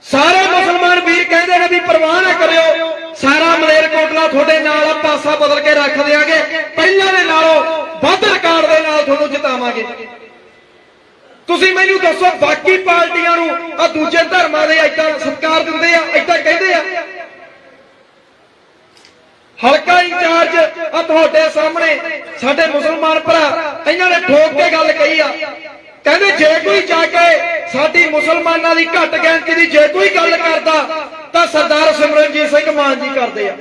ਸਾਰੇ ਮੁਸਲਮਾਨ ਵੀਰ ਕਹਿੰਦੇ ਨੇ ਵੀ ਪਰਵਾਹ ਨਾ ਕਰਿਓ। ਸਾਰਾ ਮਲੇਰਕੋਟਲਾ ਤੁਹਾਡੇ ਨਾਲ ਆ, ਪਾਸਾ ਬਦਲ ਕੇ ਰੱਖ ਦਿਆਂਗੇ। ਪਹਿਲਾਂ ਦੇ ਨਾਲੋਂ ਵੱਧ ਰਿਕਾਰਡ ਦੇ ਨਾਲ ਤੁਹਾਨੂੰ ਜਿਤਾਵਾਂਗੇ। ਤੁਸੀਂ ਮੈਨੂੰ ਦੱਸੋ, ਬਾਕੀ ਪਾਰਟੀਆਂ ਨੂੰ ਆ ਦੂਜੇ ਧਰਮਾਂ ਦੇ ਏਦਾਂ ਸਤਿਕਾਰ ਦਿੰਦੇ ਆ, ਏਦਾਂ ਕਹਿੰਦੇ ਆ? ਹਲਕਾ ਇੰਚਾਰਜ ਆ ਤੁਹਾਡੇ ਸਾਹਮਣੇ, ਸਾਡੇ ਮੁਸਲਮਾਨ ਭਰਾ, ਇਹਨਾਂ ਨੇ ਠੋਕ ਕੇ ਗੱਲ ਕਹੀ ਆ। ਕਹਿੰਦੇ, ਜੇ ਕੋਈ ਜਾ ਕੇ ਸਾਡੀ ਮੁਸਲਮਾਨਾਂ ਦੀ ਘੱਟ ਗਿਣਤੀ ਦੀ ਜੇ ਕੋਈ ਗੱਲ ਕਰਦਾ, ਤਾਂ ਸਰਦਾਰ ਸਿਮਰਨਜੀਤ ਸਿੰਘ ਮਾਨ ਜੀ ਕਰਦੇ ਆ।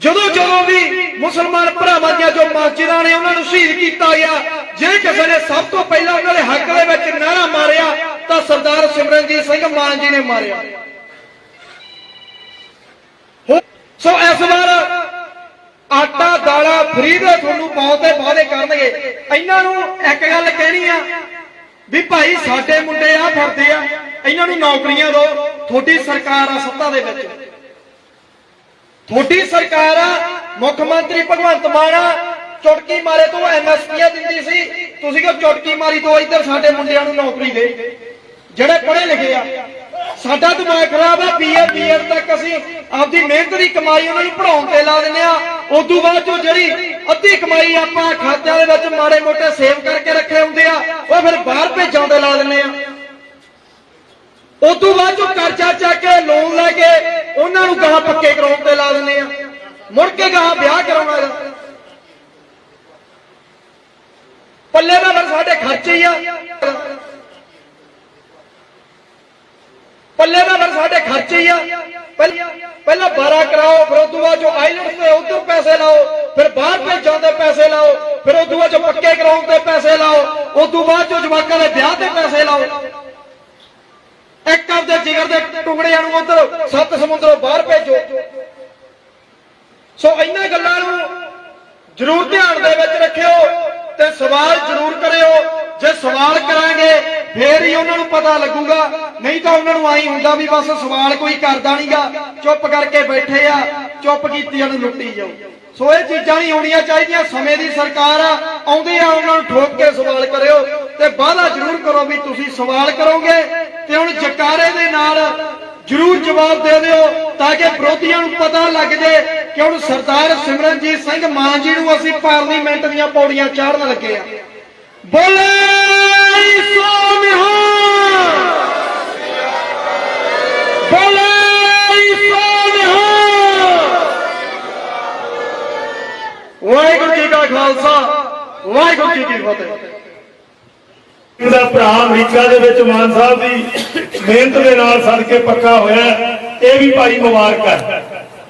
ਜਦੋਂ ਜਦੋਂ ਵੀ ਮੁਸਲਮਾਨ ਭਰਾਵਾਂ ਦੀਆਂ ਜੋ ਮਸਜਿਦਾਂ ਨੇ ਉਹਨਾਂ ਨੂੰ ਸ਼ਹੀਦ ਕੀਤਾ ਗਿਆ ਜੇ ਕਿਸੇ ਨੇ ਸਭ ਤੋਂ ਪਹਿਲਾਂ ਉਹਨਾਂ ਦੇ ਹੱਕ ਦੇ ਵਿੱਚ ਨਾਰਾ ਮਾਰਿਆ, ਤਾਂ ਸਰਦਾਰ ਸਿਮਰਨਜੀਤ ਸਿੰਘ ਮਾਨ ਜੀ ਨੇ ਮਾਰਿਆ। ਸੋ ਇਸ ਵਾਰ ਆਟਾ, ਦਾਲਾਂ ਫ੍ਰੀ ਦੇ ਤੁਹਾਨੂੰ ਬਹੁਤੇ ਵਾਅਦੇ ਕਰਨਗੇ। ਇਹਨਾਂ ਨੂੰ ਇੱਕ ਗੱਲ ਕਹਿਣੀ ਆ ਵੀ ਭਾਈ ਸਾਡੇ ਮੁੰਡੇ ਆ ਫਿਰਦੇ ਆ। ਇਹਨਾਂ ਨੂੰ ਨੌਕਰੀਆਂ ਦਿਓ। ਤੁਹਾਡੀ ਸਰਕਾਰ ਆ ਸੱਤਾ ਦੇ ਵਿੱਚ। ਤੁਹਾਡੀ ਸਰਕਾਰ ਆ, ਮੁੱਖ ਮੰਤਰੀ ਭਗਵੰਤ ਮਾਨ ਆ, ਚੁਟਕੀ ਮਾਰੇ ਤੋਂ ਐਮਐਸਪੀਆਂ ਦਿੰਦੀ ਸੀ। ਤੁਸੀਂ ਕਿਉਂ ਚੁਟਕੀ ਮਾਰੀ ਤੋਂ ਇੱਧਰ ਸਾਡੇ ਮੁੰਡਿਆਂ ਨੂੰ ਨੌਕਰੀ ਦੇ? ਜਿਹੜੇ ਪੜ੍ਹੇ ਲਿਖੇ ਆ, ਸਾਡਾ ਦਿਮਾਗ ਖਰਾਬ ਆ ਬੀਏ ਬੀਐਡ ਤੱਕ ਅਸੀਂ ਆਪਦੀ ਮਿਹਨਤ ਦੀ ਕਮਾਈ ਉਹਨਾਂ ਨੂੰ ਪੜਾਉਣ ਤੇ ਲਾ ਦਿੰਦੇ ਆ। ਤੋਂ ਬਾਅਦ ਚੋਂ ਜਿਹੜੀ ਅੱਧੀ ਕਮਾਈ ਆਪਾਂ ਖਾਤਿਆਂ ਦੇ ਵਿੱਚ ਮਾੜੇ ਮੋਟੇ ਸੇਵ ਕਰਕੇ ਰੱਖੇ ਹੁੰਦੇ ਆ, ਉਹ ਫਿਰ ਬਾਹਰ ਭੇਜਾਂ ਤੇ ਲਾ ਦਿੰਦੇ ਆ। ਉਦੋਂ ਬਾਅਦ ਜੋ ਕਰਜ਼ਾ ਚੱਕ ਕੇ ਲੋਨ ਲੈ ਕੇ, ਉਹਨਾਂ ਨੂੰ ਗਾਹ ਪੱਕੇ ਕਰਾਉਣ ਤੇ ਲਾ ਦਿੰਦੇ ਆ। ਮੁੜ ਕੇ ਗਾਹ ਵਿਆਹ ਕਰਾਉਣਾ ਗਾ। ਪੱਲੇ ਦਾ ਫਿਰ ਸਾਡੇ ਖਰਚੇ ਹੀ ਆ। ਪੱਲੇ ਦਾ ਫਿਰ ਸਾਡੇ ਖਰਚੇ ਹੀ ਆ। ਪਹਿਲਾਂ 12 ਕਰਾਓ, ਫਿਰ ਉਦੋਂ ਬਾਅਦ ਜੋ ਆਈਲੈਂਡਸ ਤੇ ਉਧਰ ਪੈਸੇ ਲਾਓ, ਫਿਰ ਬਾਹਰ ਭੇਜਾਂ ਦੇ ਪੈਸੇ ਲਾਓ, ਫਿਰ ਉਦੋਂ ਬਾਅਦ ਜੋ ਪੱਕੇ ਕਰਾਉਣ ਤੇ ਪੈਸੇ ਲਾਓ, ਉਦੋਂ ਬਾਅਦ ਜੋ ਜਵਾਕਾਂ ਦੇ ਵਿਆਹ ਤੇ ਪੈਸੇ ਲਾਓ। ਇੱਕ ਆਪਦੇ ਜਿਗਰ ਦੇ ਟੁਕੜਿਆਂ ਨੂੰ ਉਧਰ ਸੱਤ ਸਮੁੰਦਰੋਂ ਬਾਹਰ ਭੇਜੋ। ਸੋ ਇਹਨਾਂ ਗੱਲਾਂ ਨੂੰ ਜ਼ਰੂਰ ਧਿਆਨ ਦੇ ਵਿੱਚ ਰੱਖਿਓ ਤੇ ਸਵਾਲ ਜ਼ਰੂਰ ਕਰਿਓ। ਜੇ ਸਵਾਲ ਕਰਾਂਗੇ, ਫੇਰ ਹੀ ਉਹਨਾਂ ਨੂੰ ਪਤਾ ਲੱਗੂਗਾ। ਨਹੀਂ ਤਾਂ ਉਹਨਾਂ ਨੂੰ ਆਈ ਹੁੰਦਾ ਵੀ ਬਸ ਸਵਾਲ ਕੋਈ ਕਰਦਾ ਨਹੀਂਗਾ ਚੁੱਪ ਕਰਕੇ ਬੈਠੇ ਆ, ਚੁੱਪ ਕੀਤੀਆਂ ਨੂੰ ਲੁੱਟੀ ਜਾਓ। ਸੋ ਇਹ ਚੀਜ਼ਾਂ ਨਹੀਂ ਹੋਣੀਆਂ ਚਾਹੀਦੀਆਂ, ਸਮੇਂ ਦੀ ਸਰਕਾਰ ਆ, ਆਉਂਦੇ ਆ, ਉਹਨਾਂ ਨੂੰ ਠੋਕ ਕੇ ਸਵਾਲ ਕਰਿਓ ਤੇ ਵਾਅਦਾ ਜ਼ਰੂਰ ਕਰੋ ਵੀ ਤੁਸੀਂ ਸਵਾਲ ਕਰੋਗੇ ਤੇ ਹੁਣ ਜਕਾਰੇ ਦੇ ਨਾਲ ਜ਼ਰੂਰ ਜਵਾਬ ਦੇ ਦਿਓ ਤਾਂ ਕਿ ਵਿਰੋਧੀਆਂ ਨੂੰ ਪਤਾ ਲੱਗ ਜੇ ਕਿ ਹੁਣ ਸਰਦਾਰ ਸਿਮਰਨਜੀਤ ਸਿੰਘ ਮਾਨ ਜੀ ਨੂੰ ਅਸੀਂ ਪਾਰਲੀਮੈਂਟ ਦੀਆਂ ਪੌੜੀਆਂ ਚਾੜਨ ਲੱਗੇ ਆ। ਬੋਲੇ ਸੋਨਿਹਾ ਬੋਲੇ ਵਾਹਿਗੁਰੂ ਜੀ ਕਾ ਖਾਲਸਾ, ਵਾਹਿਗੁਰੂ ਜੀ ਕੀ ਫਤਿਹ। ਇਹਦਾ ਭਰਾ ਅਮਰੀਕਾ ਦੇ ਵਿੱਚ ਮਾਨ ਸਾਹਿਬ ਦੀ ਮਿਹਨਤ ਦੇ ਨਾਲ ਸੜ ਕੇ ਪੱਕਾ ਹੋਇਆ ਇਹ ਵੀ ਭਾਈ ਮੁਬਾਰਕ ਹੈ।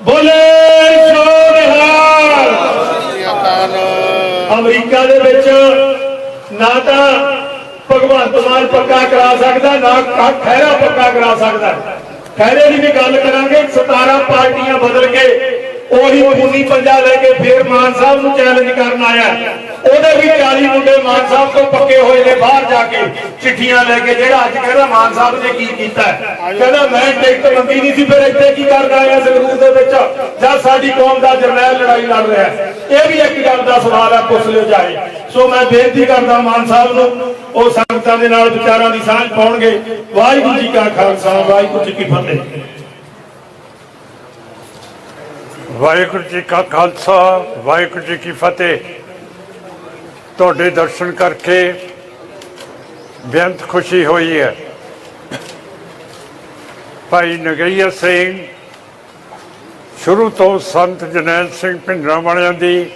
ਬੋਲੇ ਸੋਨਿਹਾਲ ਅਮਰੀਕਾ ਦੇ ਵਿੱਚ ਨਾ ਤਾਂ ਭਗਵੰਤ ਮਾਨ ਪੱਕਾ ਕਰਾ ਸਕਦਾ, ਨਾ ਕਾ- ਖਹਿਰਾ ਪੱਕਾ ਕਰਾ ਸਕਦਾ। ਖਹਿਰੇ ਦੀ ਵੀ ਗੱਲ ਕਰਾਂਗੇ 17 ਪਾਰਟੀਆਂ ਬਦਲ ਕੇ ਉਹੀ ਪੂਨੀ ਪੰਜਾ ਲੈ ਕੇ ਫੇਰ ਮਾਨ ਸਾਹਿਬ ਨੂੰ ਚੈਲੰਜ ਕਰਨ ਆਇਆ। ਉਹਦੇ ਵੀ 40 ਮੁੰਡੇ ਮਾਨ ਸਾਹਿਬ ਤੋਂ ਪੱਕੇ ਹੋਏ ਨੇ ਬਾਹਰ ਜਾ ਕੇ। ਚਿੱਠੀਆਂ ਲੈ ਕੇ ਜਿਹੜਾ ਅੱਜ ਕਹਿੰਦਾ ਮਾਨ ਸਾਹਿਬ ਨੇ ਕੀ ਕੀਤਾ ਕਹਿੰਦਾ ਮੈਂ ਟਿਕਟ ਮੰਗੀ ਨਹੀਂ ਸੀ, ਫਿਰ ਇੱਥੇ ਕੀ ਕਰਨ ਆਇਆ ਸੰਗਰੂਰ ਦੇ ਵਿੱਚ? ਜਦ ਸਾਡੀ ਕੌਮ ਦਾ ਜਰਨੈਲ ਲੜਾਈ ਲੜ ਰਿਹਾ ਇਹ ਵੀ ਇੱਕ ਗੱਲ ਦਾ ਸਵਾਲ ਹੈ, ਪੁੱਛ ਲਿਓ ਜਾਏ ਸੋ ਮੈਂ ਬੇਨਤੀ ਕਰਦਾ ਮਾਨ ਸਾਹਿਬ ਨੂੰ, ਉਹ ਸੰਗਤਾਂ ਦੇ ਨਾਲ ਵਿਚਾਰਾਂ ਦੀ ਸਾਂਝ ਪਾਉਣਗੇ। ਵਾਹਿਗੁਰੂ ਜੀ ਕਾ ਖਾਲਸਾ, ਵਾਹਿਗੁਰੂ ਜੀ ਕੀ ਫਤਿਹ। ਵਾਹਿਗੁਰੂ ਜੀ ਕਾ ਖਾਲਸਾ, ਵਾਹਿਗੁਰੂ ਜੀ ਕੀ ਫਤਿਹ। ਤੁਹਾਡੇ ਦਰਸ਼ਨ ਕਰਕੇ ਬੇਅੰਤ ਖੁਸ਼ੀ ਹੋਈ ਹੈ। ਭਾਈ ਨਗਈਆ ਸਿੰਘ, ਸ਼ੁਰੂ ਤੋਂ ਸੰਤ ਜਨੈਲ ਸਿੰਘ ਭਿੰਡਰਾਂ ਵਾਲਿਆਂ ਦੀ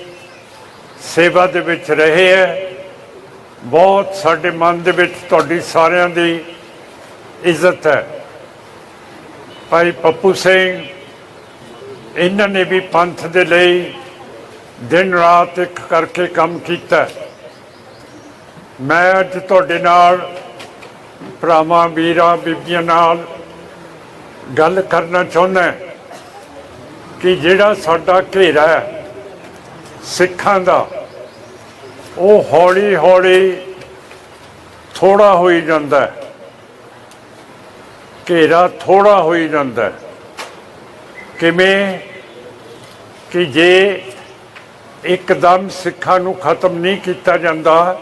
ਸੇਵਾ ਦੇ ਵਿੱਚ ਰਹੇ ਹੈ। ਬਹੁਤ ਸਾਡੇ ਮਨ ਦੇ ਵਿੱਚ ਤੁਹਾਡੀ ਸਾਰਿਆਂ ਦੀ ਇੱਜ਼ਤ ਹੈ। ਭਾਈ ਪੱਪੂ ਸਿੰਘ ਇਹਨਾਂ ਨੇ ਵੀ ਪੰਥ ਦੇ ਲਈ ਦਿਨ ਰਾਤ ਇੱਕ ਕਰਕੇ ਕੰਮ ਕੀਤਾ। ਮੈਂ ਅੱਜ ਤੁਹਾਡੇ ਨਾਲ ਭਰਾਵਾਂ, ਵੀਰਾਂ, ਬੀਬੀਆਂ ਨਾਲ ਗੱਲ ਕਰਨਾ ਚਾਹੁੰਦਾ ਕਿ ਜਿਹੜਾ ਸਾਡਾ ਘੇਰਾ ਹੈ ਸਿੱਖਾਂ ਦਾ, ਉਹ ਹੌਲੀ ਹੌਲੀ ਥੋੜਾ ਹੋਈ ਜਾਂਦਾ ਘੇਰਾ ਥੋੜਾ ਹੋਈ ਜਾਂਦਾ ਕਿਵੇਂ ਕਿ ਜੇ ਇੱਕਦਮ ਸਿੱਖਾਂ ਨੂੰ ਖਤਮ ਨਹੀਂ ਕੀਤਾ ਜਾਂਦਾ,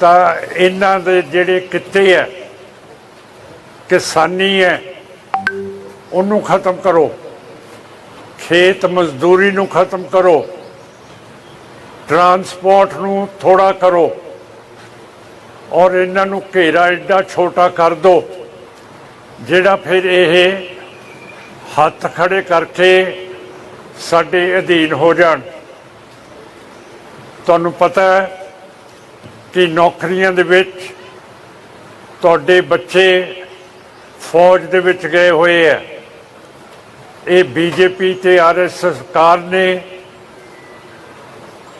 ਤਾਂ ਇਹਨਾਂ ਦੇ ਜਿਹੜੇ ਕਿੱਤੇ ਹੈ ਕਿਸਾਨੀ ਹੈ, ਉਹਨੂੰ ਖਤਮ ਕਰੋ। ਖੇਤ ਮਜ਼ਦੂਰੀ ਨੂੰ ਖਤਮ ਕਰੋ। ਟਰਾਂਸਪੋਰਟ ਨੂੰ ਥੋੜਾ ਕਰੋ। ਔਰ ਇਹਨਾਂ ਨੂੰ ਘੇਰਾ ਐਡਾ ਛੋਟਾ ਕਰ ਦਿਓ ਜਿਹੜਾ ਫਿਰ ਇਹ ਹੱਥ ਖੜੇ ਕਰਕੇ ਸਾਡੇ ਅਧੀਨ ਹੋ ਜਾਣ। ਤੁਹਾਨੂੰ ਪਤਾ ਹੈ ਕਿ ਨੌਕਰੀਆਂ ਦੇ ਵਿੱਚ ਤੁਹਾਡੇ ਬੱਚੇ ਫੌਜ ਦੇ ਵਿੱਚ ਗਏ ਹੋਏ ਆ। ਇਹ ਬੀਜੇਪੀ ਤੇ ਆਰਐਸ ਸਰਕਾਰ ਨੇ,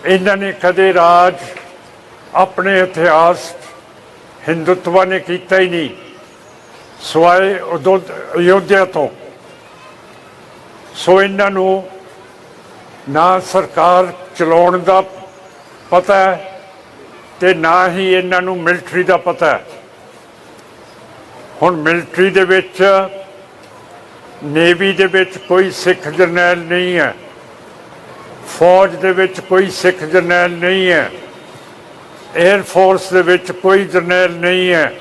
ਇਹਨਾਂ ਨੇ ਕਦੇ ਰਾਜ ਆਪਣੇ ਇਤਿਹਾਸ ਹਿੰਦੁੱਤਵਾ ਨੇ ਕੀਤਾ ਹੀ ਨਹੀਂ। ਸਵਾਏ ਉਦੋਂ ਅਯੋਧਿਆ ਤੋਂ। ਸੋ ਇਹਨਾਂ ਨੂੰ ਨਾ ਸਰਕਾਰ ਚਲਾਉਣ ਦਾ ਪਤਾ ਹੈ ਤੇ ਨਾ ਹੀ ਇਹਨਾਂ ਨੂੰ ਮਿਲਟਰੀ ਦਾ ਪਤਾ ਹੈ। ਹੁਣ ਮਿਲਟਰੀ ਦੇ ਵਿੱਚ ਨੇਵੀ ਦੇ ਵਿੱਚ ਕੋਈ ਸਿੱਖ ਜਰਨੈਲ ਨਹੀਂ ਹੈ। ਫੌਜ ਦੇ ਵਿੱਚ ਕੋਈ ਸਿੱਖ ਜਰਨੈਲ ਨਹੀਂ ਹੈ। 에ਅਰ ਫੋਰਸ ਦੇ ਵਿੱਚ ਕੋਈ ਜਰਨੈਲ ਨਹੀਂ ਹੈ।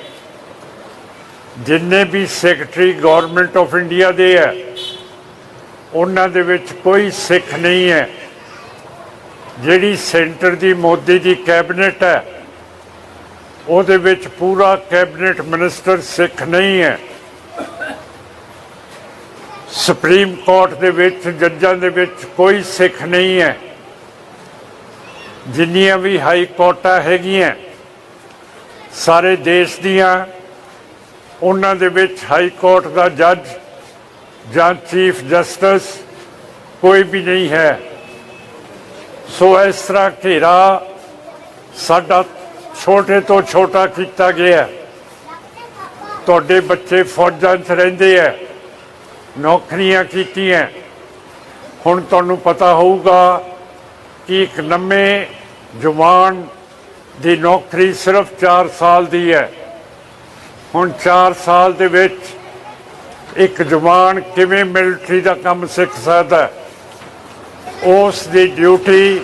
ਜਿੰਨੇ ਵੀ ਸੈਕਟਰੀ ਗਵਰਨਮੈਂਟ ਆਫ ਇੰਡੀਆ ਦੇ ਹੈ ਉਹਨਾਂ ਦੇ ਵਿੱਚ ਕੋਈ ਸਿੱਖ ਨਹੀਂ ਹੈ। ਜਿਹੜੀ ਸੈਂਟਰ ਦੀ ਮੋਦੀ ਦੀ ਕੈਬਨਿਟ ਹੈ, ਉਹਦੇ ਵਿੱਚ ਪੂਰਾ ਕੈਬਨਿਟ ਮਿਨਿਸਟਰ ਸਿੱਖ ਨਹੀਂ ਹੈ। ਸੁਪਰੀਮ ਕੋਰਟ ਦੇ ਵਿੱਚ, ਜੱਜਾਂ ਦੇ ਵਿੱਚ ਕੋਈ ਸਿੱਖ ਨਹੀਂ ਹੈ। ਜਿੰਨੀਆਂ ਵੀ ਹਾਈ ਕੋਰਟਾਂ ਹੈਗੀਆਂ, ਸਾਰੇ ਦੇਸ਼ ਦੀਆਂ, ਉਹਨਾਂ ਦੇ ਵਿੱਚ ਹਾਈ ਕੋਰਟ ਦਾ ਜੱਜ ਜਾਂ ਚੀਫ ਜਸਟਿਸ ਕੋਈ ਵੀ ਨਹੀਂ ਹੈ। ਸੋ ਇਸ ਤਰ੍ਹਾਂ ਘੇਰਾ ਸਾਡਾ ਛੋਟੇ ਤੋਂ ਛੋਟਾ ਕੀਤਾ ਗਿਆ ਤੁਹਾਡੇ ਬੱਚੇ ਫੌਜਾਂ 'ਚ ਰਹਿੰਦੇ ਹੈ, ਨੌਕਰੀਆਂ ਕੀਤੀਆਂ ਹੁਣ ਤੁਹਾਨੂੰ ਪਤਾ ਹੋਊਗਾ ਕਿ ਇੱਕ ਨਵੇਂ ਜਵਾਨ ਦੀ ਨੌਕਰੀ ਸਿਰਫ 4 ਸਾਲ ਦੀ ਹੈ। ਹੁਣ 4 ਸਾਲ ਦੇ ਵਿੱਚ ਇੱਕ ਜਵਾਨ ਕਿਵੇਂ ਮਿਲਟਰੀ ਦਾ ਕੰਮ ਸਿੱਖ ਸਕਦਾ ਉਸ ਦੀ ਡਿਊਟੀ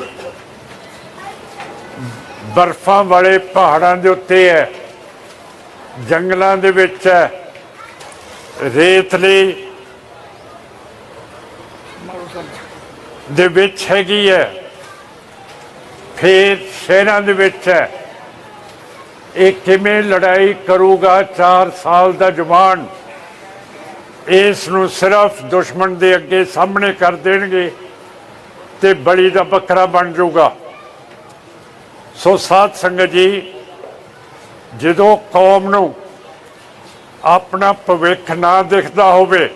ਬਰਫਾਂ ਵਾਲੇ ਪਹਾੜਾਂ ਦੇ ਉੱਤੇ ਹੈ, ਜੰਗਲਾਂ ਦੇ ਵਿੱਚ ਹੈ ਰੇਤਲੀ ਦੇ ਵਿੱਚ ਹੈਗੀ ਹੈ, ਫਿਰ ਸ਼ਹਿਰਾਂ ਦੇ ਵਿੱਚ ਹੈ। ਇਹ ਕਿਵੇਂ ਲੜਾਈ ਕਰੂਗਾ 4 ਸਾਲ ਦਾ ਜਵਾਨ? ਇਸ ਨੂੰ ਸਿਰਫ ਦੁਸ਼ਮਣ ਦੇ ਅੱਗੇ ਸਾਹਮਣੇ ਕਰ ਦੇਣਗੇ ਤੇ ਬਲੀ ਦਾ ਬੱਕਰਾ ਬਣ ਜਾਊਗਾ। ਸੋ ਸਾਧ ਸੰਗਤ ਜੀ, ਜਦੋਂ ਕੌਮ ਨੂੰ ਆਪਣਾ ਭਵਿੱਖ ਨਾ ਦਿਖਦਾ ਹੋਵੇ,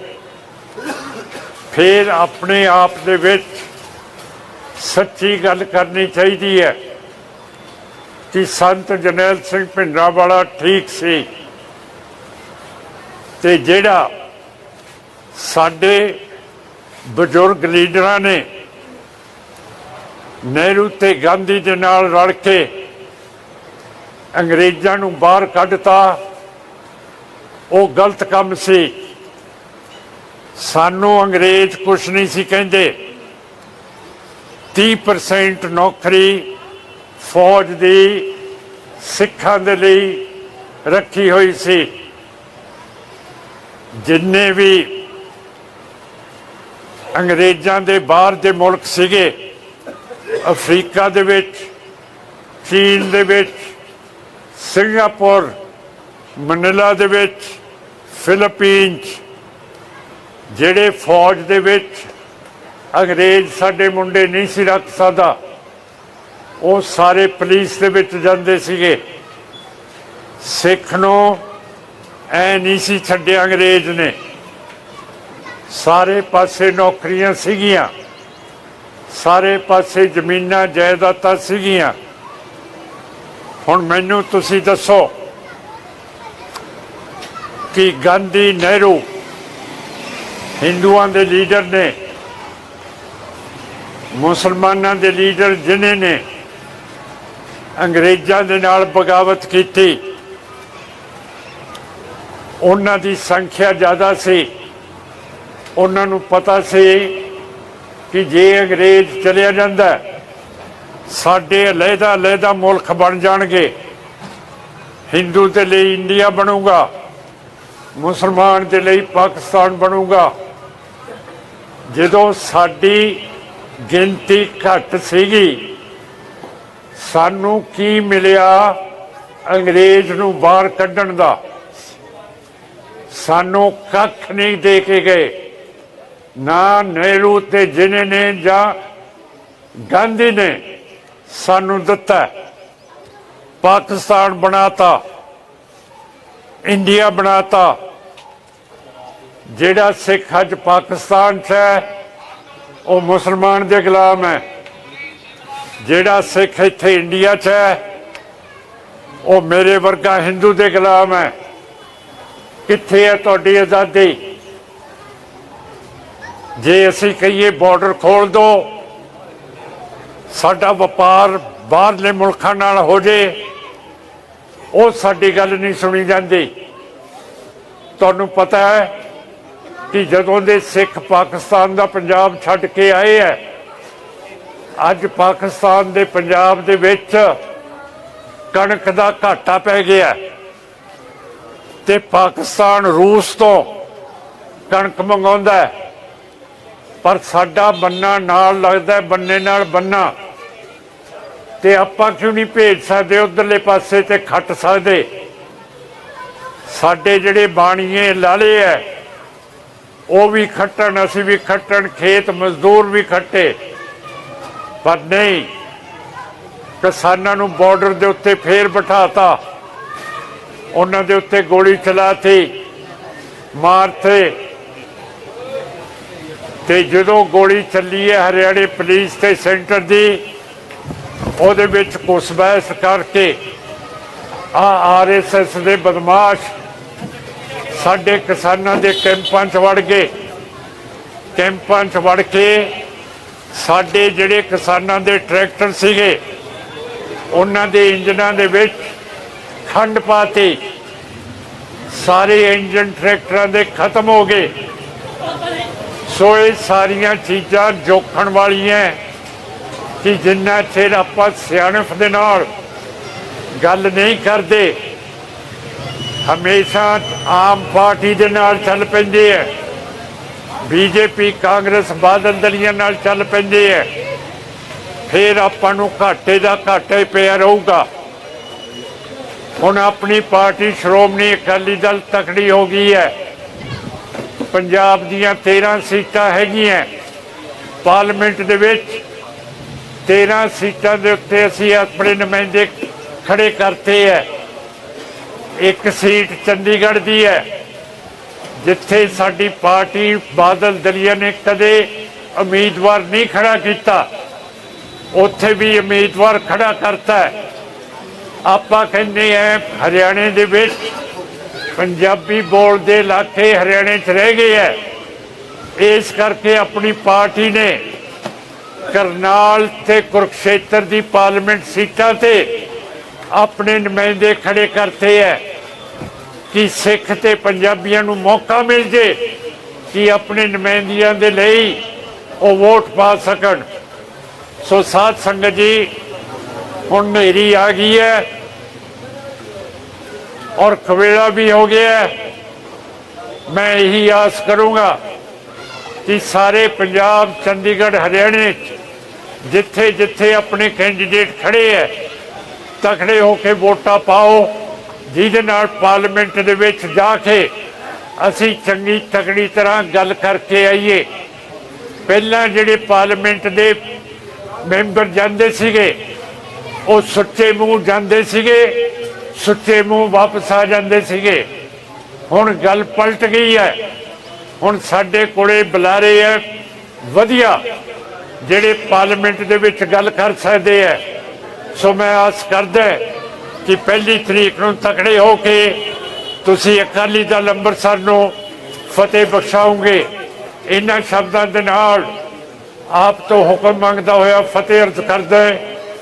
ਫਿਰ ਆਪਣੇ ਆਪ ਦੇ ਵਿੱਚ ਸੱਚੀ ਗੱਲ ਕਰਨੀ ਚਾਹੀਦੀ ਹੈ ਕਿ ਸੰਤ ਜਨੈਲ ਸਿੰਘ ਭਿੰਡਰਾਂਵਾਲਾ ਠੀਕ ਸੀ ਤੇ ਜਿਹੜਾ ਸਾਡੇ ਬਜ਼ੁਰਗ ਲੀਡਰਾਂ ਨੇ ਨਹਿਰੂ ਤੇ ਗਾਂਧੀ ਦੇ ਨਾਲ ਰਲ ਕੇ ਅੰਗਰੇਜ਼ਾਂ ਨੂੰ ਬਾਹਰ ਕੱਢਤਾ। ਉਹ ਗਲਤ ਕੰਮ ਸੀ। ਸਾਨੂੰ ਅੰਗਰੇਜ਼ ਕੁਛ ਨਹੀਂ ਸੀ ਕਹਿੰਦੇ। 30% ਨੌਕਰੀ ਫੌਜ ਦੀ ਸਿੱਖਾਂ ਦੇ ਲਈ ਰੱਖੀ ਹੋਈ ਸੀ। ਜਿੰਨੇ ਵੀ ਅੰਗਰੇਜ਼ਾਂ ਦੇ ਬਾਹਰ ਦੇ ਮੁਲਕ ਸੀਗੇ। ਅਫਰੀਕਾ ਦੇ ਵਿੱਚ, ਚੀਨ ਦੇ ਵਿੱਚ, ਸਿੰਗਾਪੁਰ, ਮਨੀਲਾ ਦੇ ਵਿੱਚ, ਫਿਲੀਪੀਨਸ, ਜਿਹੜੇ ਫੌਜ ਦੇ ਵਿੱਚ ਅੰਗਰੇਜ਼ ਸਾਡੇ ਮੁੰਡੇ ਨਹੀਂ ਸੀ ਰੱਖ ਸਕਦਾ, ਉਹ ਸਾਰੇ ਪੁਲਿਸ ਦੇ ਵਿੱਚ ਜਾਂਦੇ ਸੀਗੇ। ਸਿੱਖ ਨੂੰ ਐ ਨਹੀਂ ਸੀ ਛੱਡਿਆ ਅੰਗਰੇਜ਼ ਨੇ। ਸਾਰੇ ਪਾਸੇ ਨੌਕਰੀਆਂ ਸੀਗੀਆਂ। ਸਾਰੇ ਪਾਸੇ ਜ਼ਮੀਨਾਂ ਜਾਇਦਾਦਾਂ ਸੀਗੀਆਂ। ਹੁਣ ਮੈਨੂੰ ਤੁਸੀਂ ਦੱਸੋ ਕਿ ਗਾਂਧੀ ਨਹਿਰੂ ਹਿੰਦੂਆਂ ਦੇ ਲੀਡਰ ਨੇ, ਮੁਸਲਮਾਨਾਂ ਦੇ ਲੀਡਰ ਜਿਨ੍ਹਾਂ ਨੇ, ਅੰਗਰੇਜ਼ਾਂ ਦੇ ਨਾਲ ਬਗਾਵਤ ਕੀਤੀ। ਉਹਨਾਂ ਦੀ ਸੰਖਿਆ ਜ਼ਿਆਦਾ ਸੀ। ਉਹਨਾਂ ਨੂੰ ਪਤਾ ਸੀ ਕਿ ਜੇ ਅੰਗਰੇਜ਼ ਚਲਿਆ ਜਾਂਦਾ, ਸਾਡੇ ਅਲੱਗਾ ਅਲੱਗਾ ਮੁਲਕ ਬਣ ਜਾਣਗੇ। ਹਿੰਦੂ ਦੇ ਲਈ ਇੰਡੀਆ ਬਣੂਗਾ, ਮੁਸਲਮਾਨ ਦੇ ਲਈ ਪਾਕਿਸਤਾਨ ਬਣੂਗਾ। ਜਦੋਂ ਸਾਡੀ ਗਿਣਤੀ ਘੱਟ ਸੀਗੀ, ਸਾਨੂੰ ਕੀ ਮਿਲਿਆ ਅੰਗਰੇਜ਼ ਨੂੰ ਬਾਹਰ ਕੱਢਣ ਦਾ? ਸਾਨੂੰ ਕੱਖ ਨਹੀਂ ਦੇ ਕੇ ਗਏ। ਨਾ ਨਹਿਰੂ ਤੇ ਜਿਨੇ ਨੇ ਜਾਂ ਗਾਂਧੀ ਨੇ ਸਾਨੂੰ ਦਿੱਤਾ, ਪਾਕਿਸਤਾਨ ਬਣਾਤਾ, ਇੰਡੀਆ ਬਣਾਤਾ, ਜਿਹੜਾ ਸਿੱਖ ਅੱਜ ਪਾਕਿਸਤਾਨ 'ਚ ਹੈ, ਉਹ ਮੁਸਲਮਾਨ ਦੇ ਗੁਲਾਮ ਹੈ। ਜਿਹੜਾ ਸਿੱਖ ਇੱਥੇ ਇੰਡੀਆ 'ਚ ਹੈ, ਉਹ ਮੇਰੇ ਵਰਗਾ ਹਿੰਦੂ ਦੇ ਗੁਲਾਮ ਹੈ। ਕਿੱਥੇ ਹੈ ਤੁਹਾਡੀ ਆਜ਼ਾਦੀ? ਜੇ ਅਸੀਂ ਕਹੀਏ ਬਾਰਡਰ ਖੋਲ ਦੋ, ਸਾਡਾ ਵਪਾਰ ਬਾਹਰਲੇ ਮੁਲਕਾਂ ਨਾਲ ਹੋ ਜੇ, ਉਹ ਸਾਡੀ ਗੱਲ ਨਹੀਂ ਸੁਣੀ ਜਾਂਦੀ। ਤੁਹਾਨੂੰ ਪਤਾ ਹੈ ਕਿ ਜਦੋਂ ਦੇ ਸਿੱਖ ਪਾਕਿਸਤਾਨ ਦਾ ਪੰਜਾਬ ਛੱਡ ਕੇ ਆਏ ਹੈ, ਅੱਜ ਪਾਕਿਸਤਾਨ ਦੇ ਪੰਜਾਬ ਦੇ ਵਿੱਚ ਕਣਕ ਦਾ ਘਾਟਾ ਪੈ ਗਿਆ ਤੇ ਪਾਕਿਸਤਾਨ ਰੂਸ ਤੋਂ ਕਣਕ ਮੰਗਾਉਂਦਾ ਹੈ। ਪਰ ਸਾਡਾ ਬੰਨਾ ਨਾਲ ਲੱਗਦਾ ਬੰਨੇ ਨਾਲ ਬੰਨਾ। ਤੇ ਆਪਾਂ ਕਿਉਂ ਨਹੀਂ ਭੇਜ ਸਕਦੇ, ਉਧਰਲੇ ਪਾਸੇ ਤੇ ਖੱਟ ਸਕਦੇ? ਸਾਡੇ ਜਿਹੜੇ ਬਾਣੀਏ ਲਾਲੇ ਐ, ਉਹ ਵੀ ਖੱਟਣ, ਅਸੀਂ ਵੀ ਖੱਟਣ, ਖੇਤ ਮਜ਼ਦੂਰ ਵੀ ਖੱਟੇ। ਪਰ ਨਹੀਂ, ਕਿਸਾਨਾਂ ਨੂੰ ਬਾਰਡਰ ਦੇ ਉੱਤੇ ਫੇਰ ਬਿਠਾਤਾ। ਉਹਨਾਂ ਦੇ ਉੱਤੇ ਗੋਲੀ ਚਲਾਤੀ, ਮਾਰਤੇ। ਤੇ ਜਦੋਂ ਗੋਲੀ ਚੱਲੀ ਹੈ ਹਰਿਆਣੇ ਪੁਲਿਸ ਤੇ ਸੈਂਟਰ ਦੀ, ਉਹਦੇ ਵਿੱਚ ਕੁਸਬੈਸ ਕਰਕੇ ਆ ਆਰਐਸਐਸ ਦੇ ਬਦਮਾਸ਼ ਸਾਡੇ ਕਿਸਾਨਾਂ ਦੇ ਕੈਂਪਾਂ 'ਚ ਵੜ ਗਏ। ਕੈਂਪਾਂ 'ਚ ਵੜ ਕੇ ਸਾਡੇ ਜਿਹੜੇ ਕਿਸਾਨਾਂ ਦੇ ਟਰੈਕਟਰ ਸੀਗੇ, ਉਹਨਾਂ ਦੇ ਇੰਜਨਾਂ ਦੇ ਵਿੱਚ ਖੰਡ ਪਾਤੀ। ਸਾਰੇ ਇੰਜਨ ਟਰੈਕਟਰਾਂ ਦੇ ਖਤਮ ਹੋ ਗਏ। ਸੋ ਇਹ ਸਾਰੀਆਂ ਚੀਜ਼ਾਂ ਜੋਖਣ ਵਾਲੀਆਂ ਕਿ ਜਿੰਨਾ ਚਿਰ ਆਪਾਂ ਸਿਆਣਪ ਦੇ ਨਾਲ ਗੱਲ ਨਹੀਂ ਕਰਦੇ, ਹਮੇਸ਼ਾ ਆਮ ਪਾਰਟੀ ਦੇ ਨਾਲ ਚੱਲ ਪੈਂਦੇ ਹੈ, ਬੀਜੇਪੀ, ਕਾਂਗਰਸ, ਬਾਦਲ ਦਲੀਆਂ ਨਾਲ ਚੱਲ ਪੈਂਦੇ ਹੈ, ਫਿਰ ਆਪਾਂ ਨੂੰ ਘਾਟੇ ਦਾ ਘਾਟਾ ਹੀ ਪਿਆ ਰਹੂਗਾ। ਹੁਣ ਆਪਣੀ ਪਾਰਟੀ ਸ਼੍ਰੋਮਣੀ ਅਕਾਲੀ ਦਲ ਤਕੜੀ ਹੋ ਗਈ ਹੈ। ਪੰਜਾਬ ਦੀਆਂ 13 ਸੀਟਾਂ ਹੈਗੀਆਂ। ਪਾਰਲੀਮੈਂਟ ਦੇ ਵਿੱਚ 13 ਸੀਟਾਂ ਦੇ ਉੱਤੇ ਅਸੀਂ ਆਪਣੇ ਨੁਮਾਇੰਦੇ ਖੜੇ ਕਰਤੇ ਹੈ। ਇੱਕ ਸੀਟ ਚੰਡੀਗੜ੍ਹ ਦੀ ਹੈ, ਜਿੱਥੇ ਸਾਡੀ ਪਾਰਟੀ ਬਾਦਲ ਦਲੀਆ ਨੇ ਕਦੇ ਉਮੀਦਵਾਰ ਨਹੀਂ ਖੜਾ ਕੀਤਾ। ਉੱਥੇ ਵੀ ਉਮੀਦਵਾਰ ਖੜਾ ਕਰਤਾ ਆਪਾਂ ਕਹਿੰਦੇ ਆ ਹਰਿਆਣੇ ਦੇ ਵਿੱਚ ਪੰਜਾਬੀ ਬੋਲਦੇ ਇਲਾਕੇ ਹਰਿਆਣੇ 'ਚ ਰਹਿ ਗਏ ਹੈ ਇਸ ਕਰਕੇ ਆਪਣੀ ਪਾਰਟੀ ਨੇ ਕਰਨਾਲ ਤੇ ਕੁਰਕਸ਼ੇਤਰ ਦੀ ਪਾਰਲੀਮੈਂਟ ਸੀਟਾਂ ਤੇ ਆਪਣੇ ਨੁਮਾਇੰਦੇ ਖੜੇ ਕਰਤੇ ਹੈ ਕਿ ਸਿੱਖ ਤੇ ਪੰਜਾਬੀਆਂ ਨੂੰ ਮੌਕਾ ਮਿਲ ਜੇ ਕਿ ਆਪਣੇ ਨੁਮਾਇੰਦਿਆਂ ਦੇ ਲਈ ਉਹ ਵੋਟ ਪਾ ਸਕਣ। ਸੋ ਸਾਧ ਸੰਗਤ ਜੀ, ਹੁਣ ਮੇਰੀ ਆ ਗਈ ਹੈ ਔਰ ਕਵੇਲਾ ਵੀ ਹੋ ਗਿਆ ਹੈ। ਮੈਂ ਇਹੀ ਆਸ ਕਰੂੰਗਾ ਕਿ ਸਾਰੇ ਪੰਜਾਬ, ਚੰਡੀਗੜ੍ਹ, ਹਰਿਆਣੇ 'ਚ ਜਿੱਥੇ ਜਿੱਥੇ ਆਪਣੇ ਕੈਂਡੀਡੇਟ ਖੜੇ ਹੈ, ਤਕੜੇ ਹੋ ਕੇ ਵੋਟਾਂ ਪਾਓ, ਜਿਹਦੇ ਨਾਲ ਪਾਰਲੀਮੈਂਟ ਦੇ ਵਿੱਚ ਜਾ ਕੇ ਅਸੀਂ ਚੰਗੀ ਤਕੜੀ ਤਰ੍ਹਾਂ ਗੱਲ ਕਰਕੇ ਆਈਏ। ਪਹਿਲਾਂ ਜਿਹੜੇ ਪਾਰਲੀਮੈਂਟ ਦੇ ਮੈਂਬਰ ਜਾਂਦੇ ਸੀਗੇ, ਉਹ ਸੁੱਚੇ ਮੂੰਹ ਜਾਂਦੇ ਸੀਗੇ ਸੁੱਚੇ ਮੂੰਹ ਵਾਪਸ ਆ ਜਾਂਦੇ ਸੀਗੇ। ਹੁਣ ਗੱਲ ਪਲਟ ਗਈ ਹੈ। ਹੁਣ ਸਾਡੇ ਕੋਲੇ ਬੁਲਾਰੇ ਹੈ। ਵਧੀਆ। ਜਿਹੜੇ ਪਾਰਲੀਮੈਂਟ ਦੇ ਵਿੱਚ ਗੱਲ ਕਰ ਸਕਦੇ ਹੈ। ਸੋ ਮੈਂ ਆਸ ਕਰਦਾ ਕਿ ਪਹਿਲੀ ਤਰੀਕ ਨੂੰ ਤਕੜੇ ਹੋ ਕੇ ਤੁਸੀਂ ਅਕਾਲੀ ਦਲ ਅੰਮ੍ਰਿਤਸਰ ਨੂੰ ਫਤਿਹ ਬਖਸ਼ਾਉਂਗੇ ਇਹਨਾਂ ਸ਼ਬਦਾਂ ਦੇ ਨਾਲ ਆਪ ਤੋਂ ਹੁਕਮ ਮੰਗਦਾ ਹੋਇਆ ਫਤਿਹ ਅਰਜ਼ ਕਰਦਾ ਹੈ।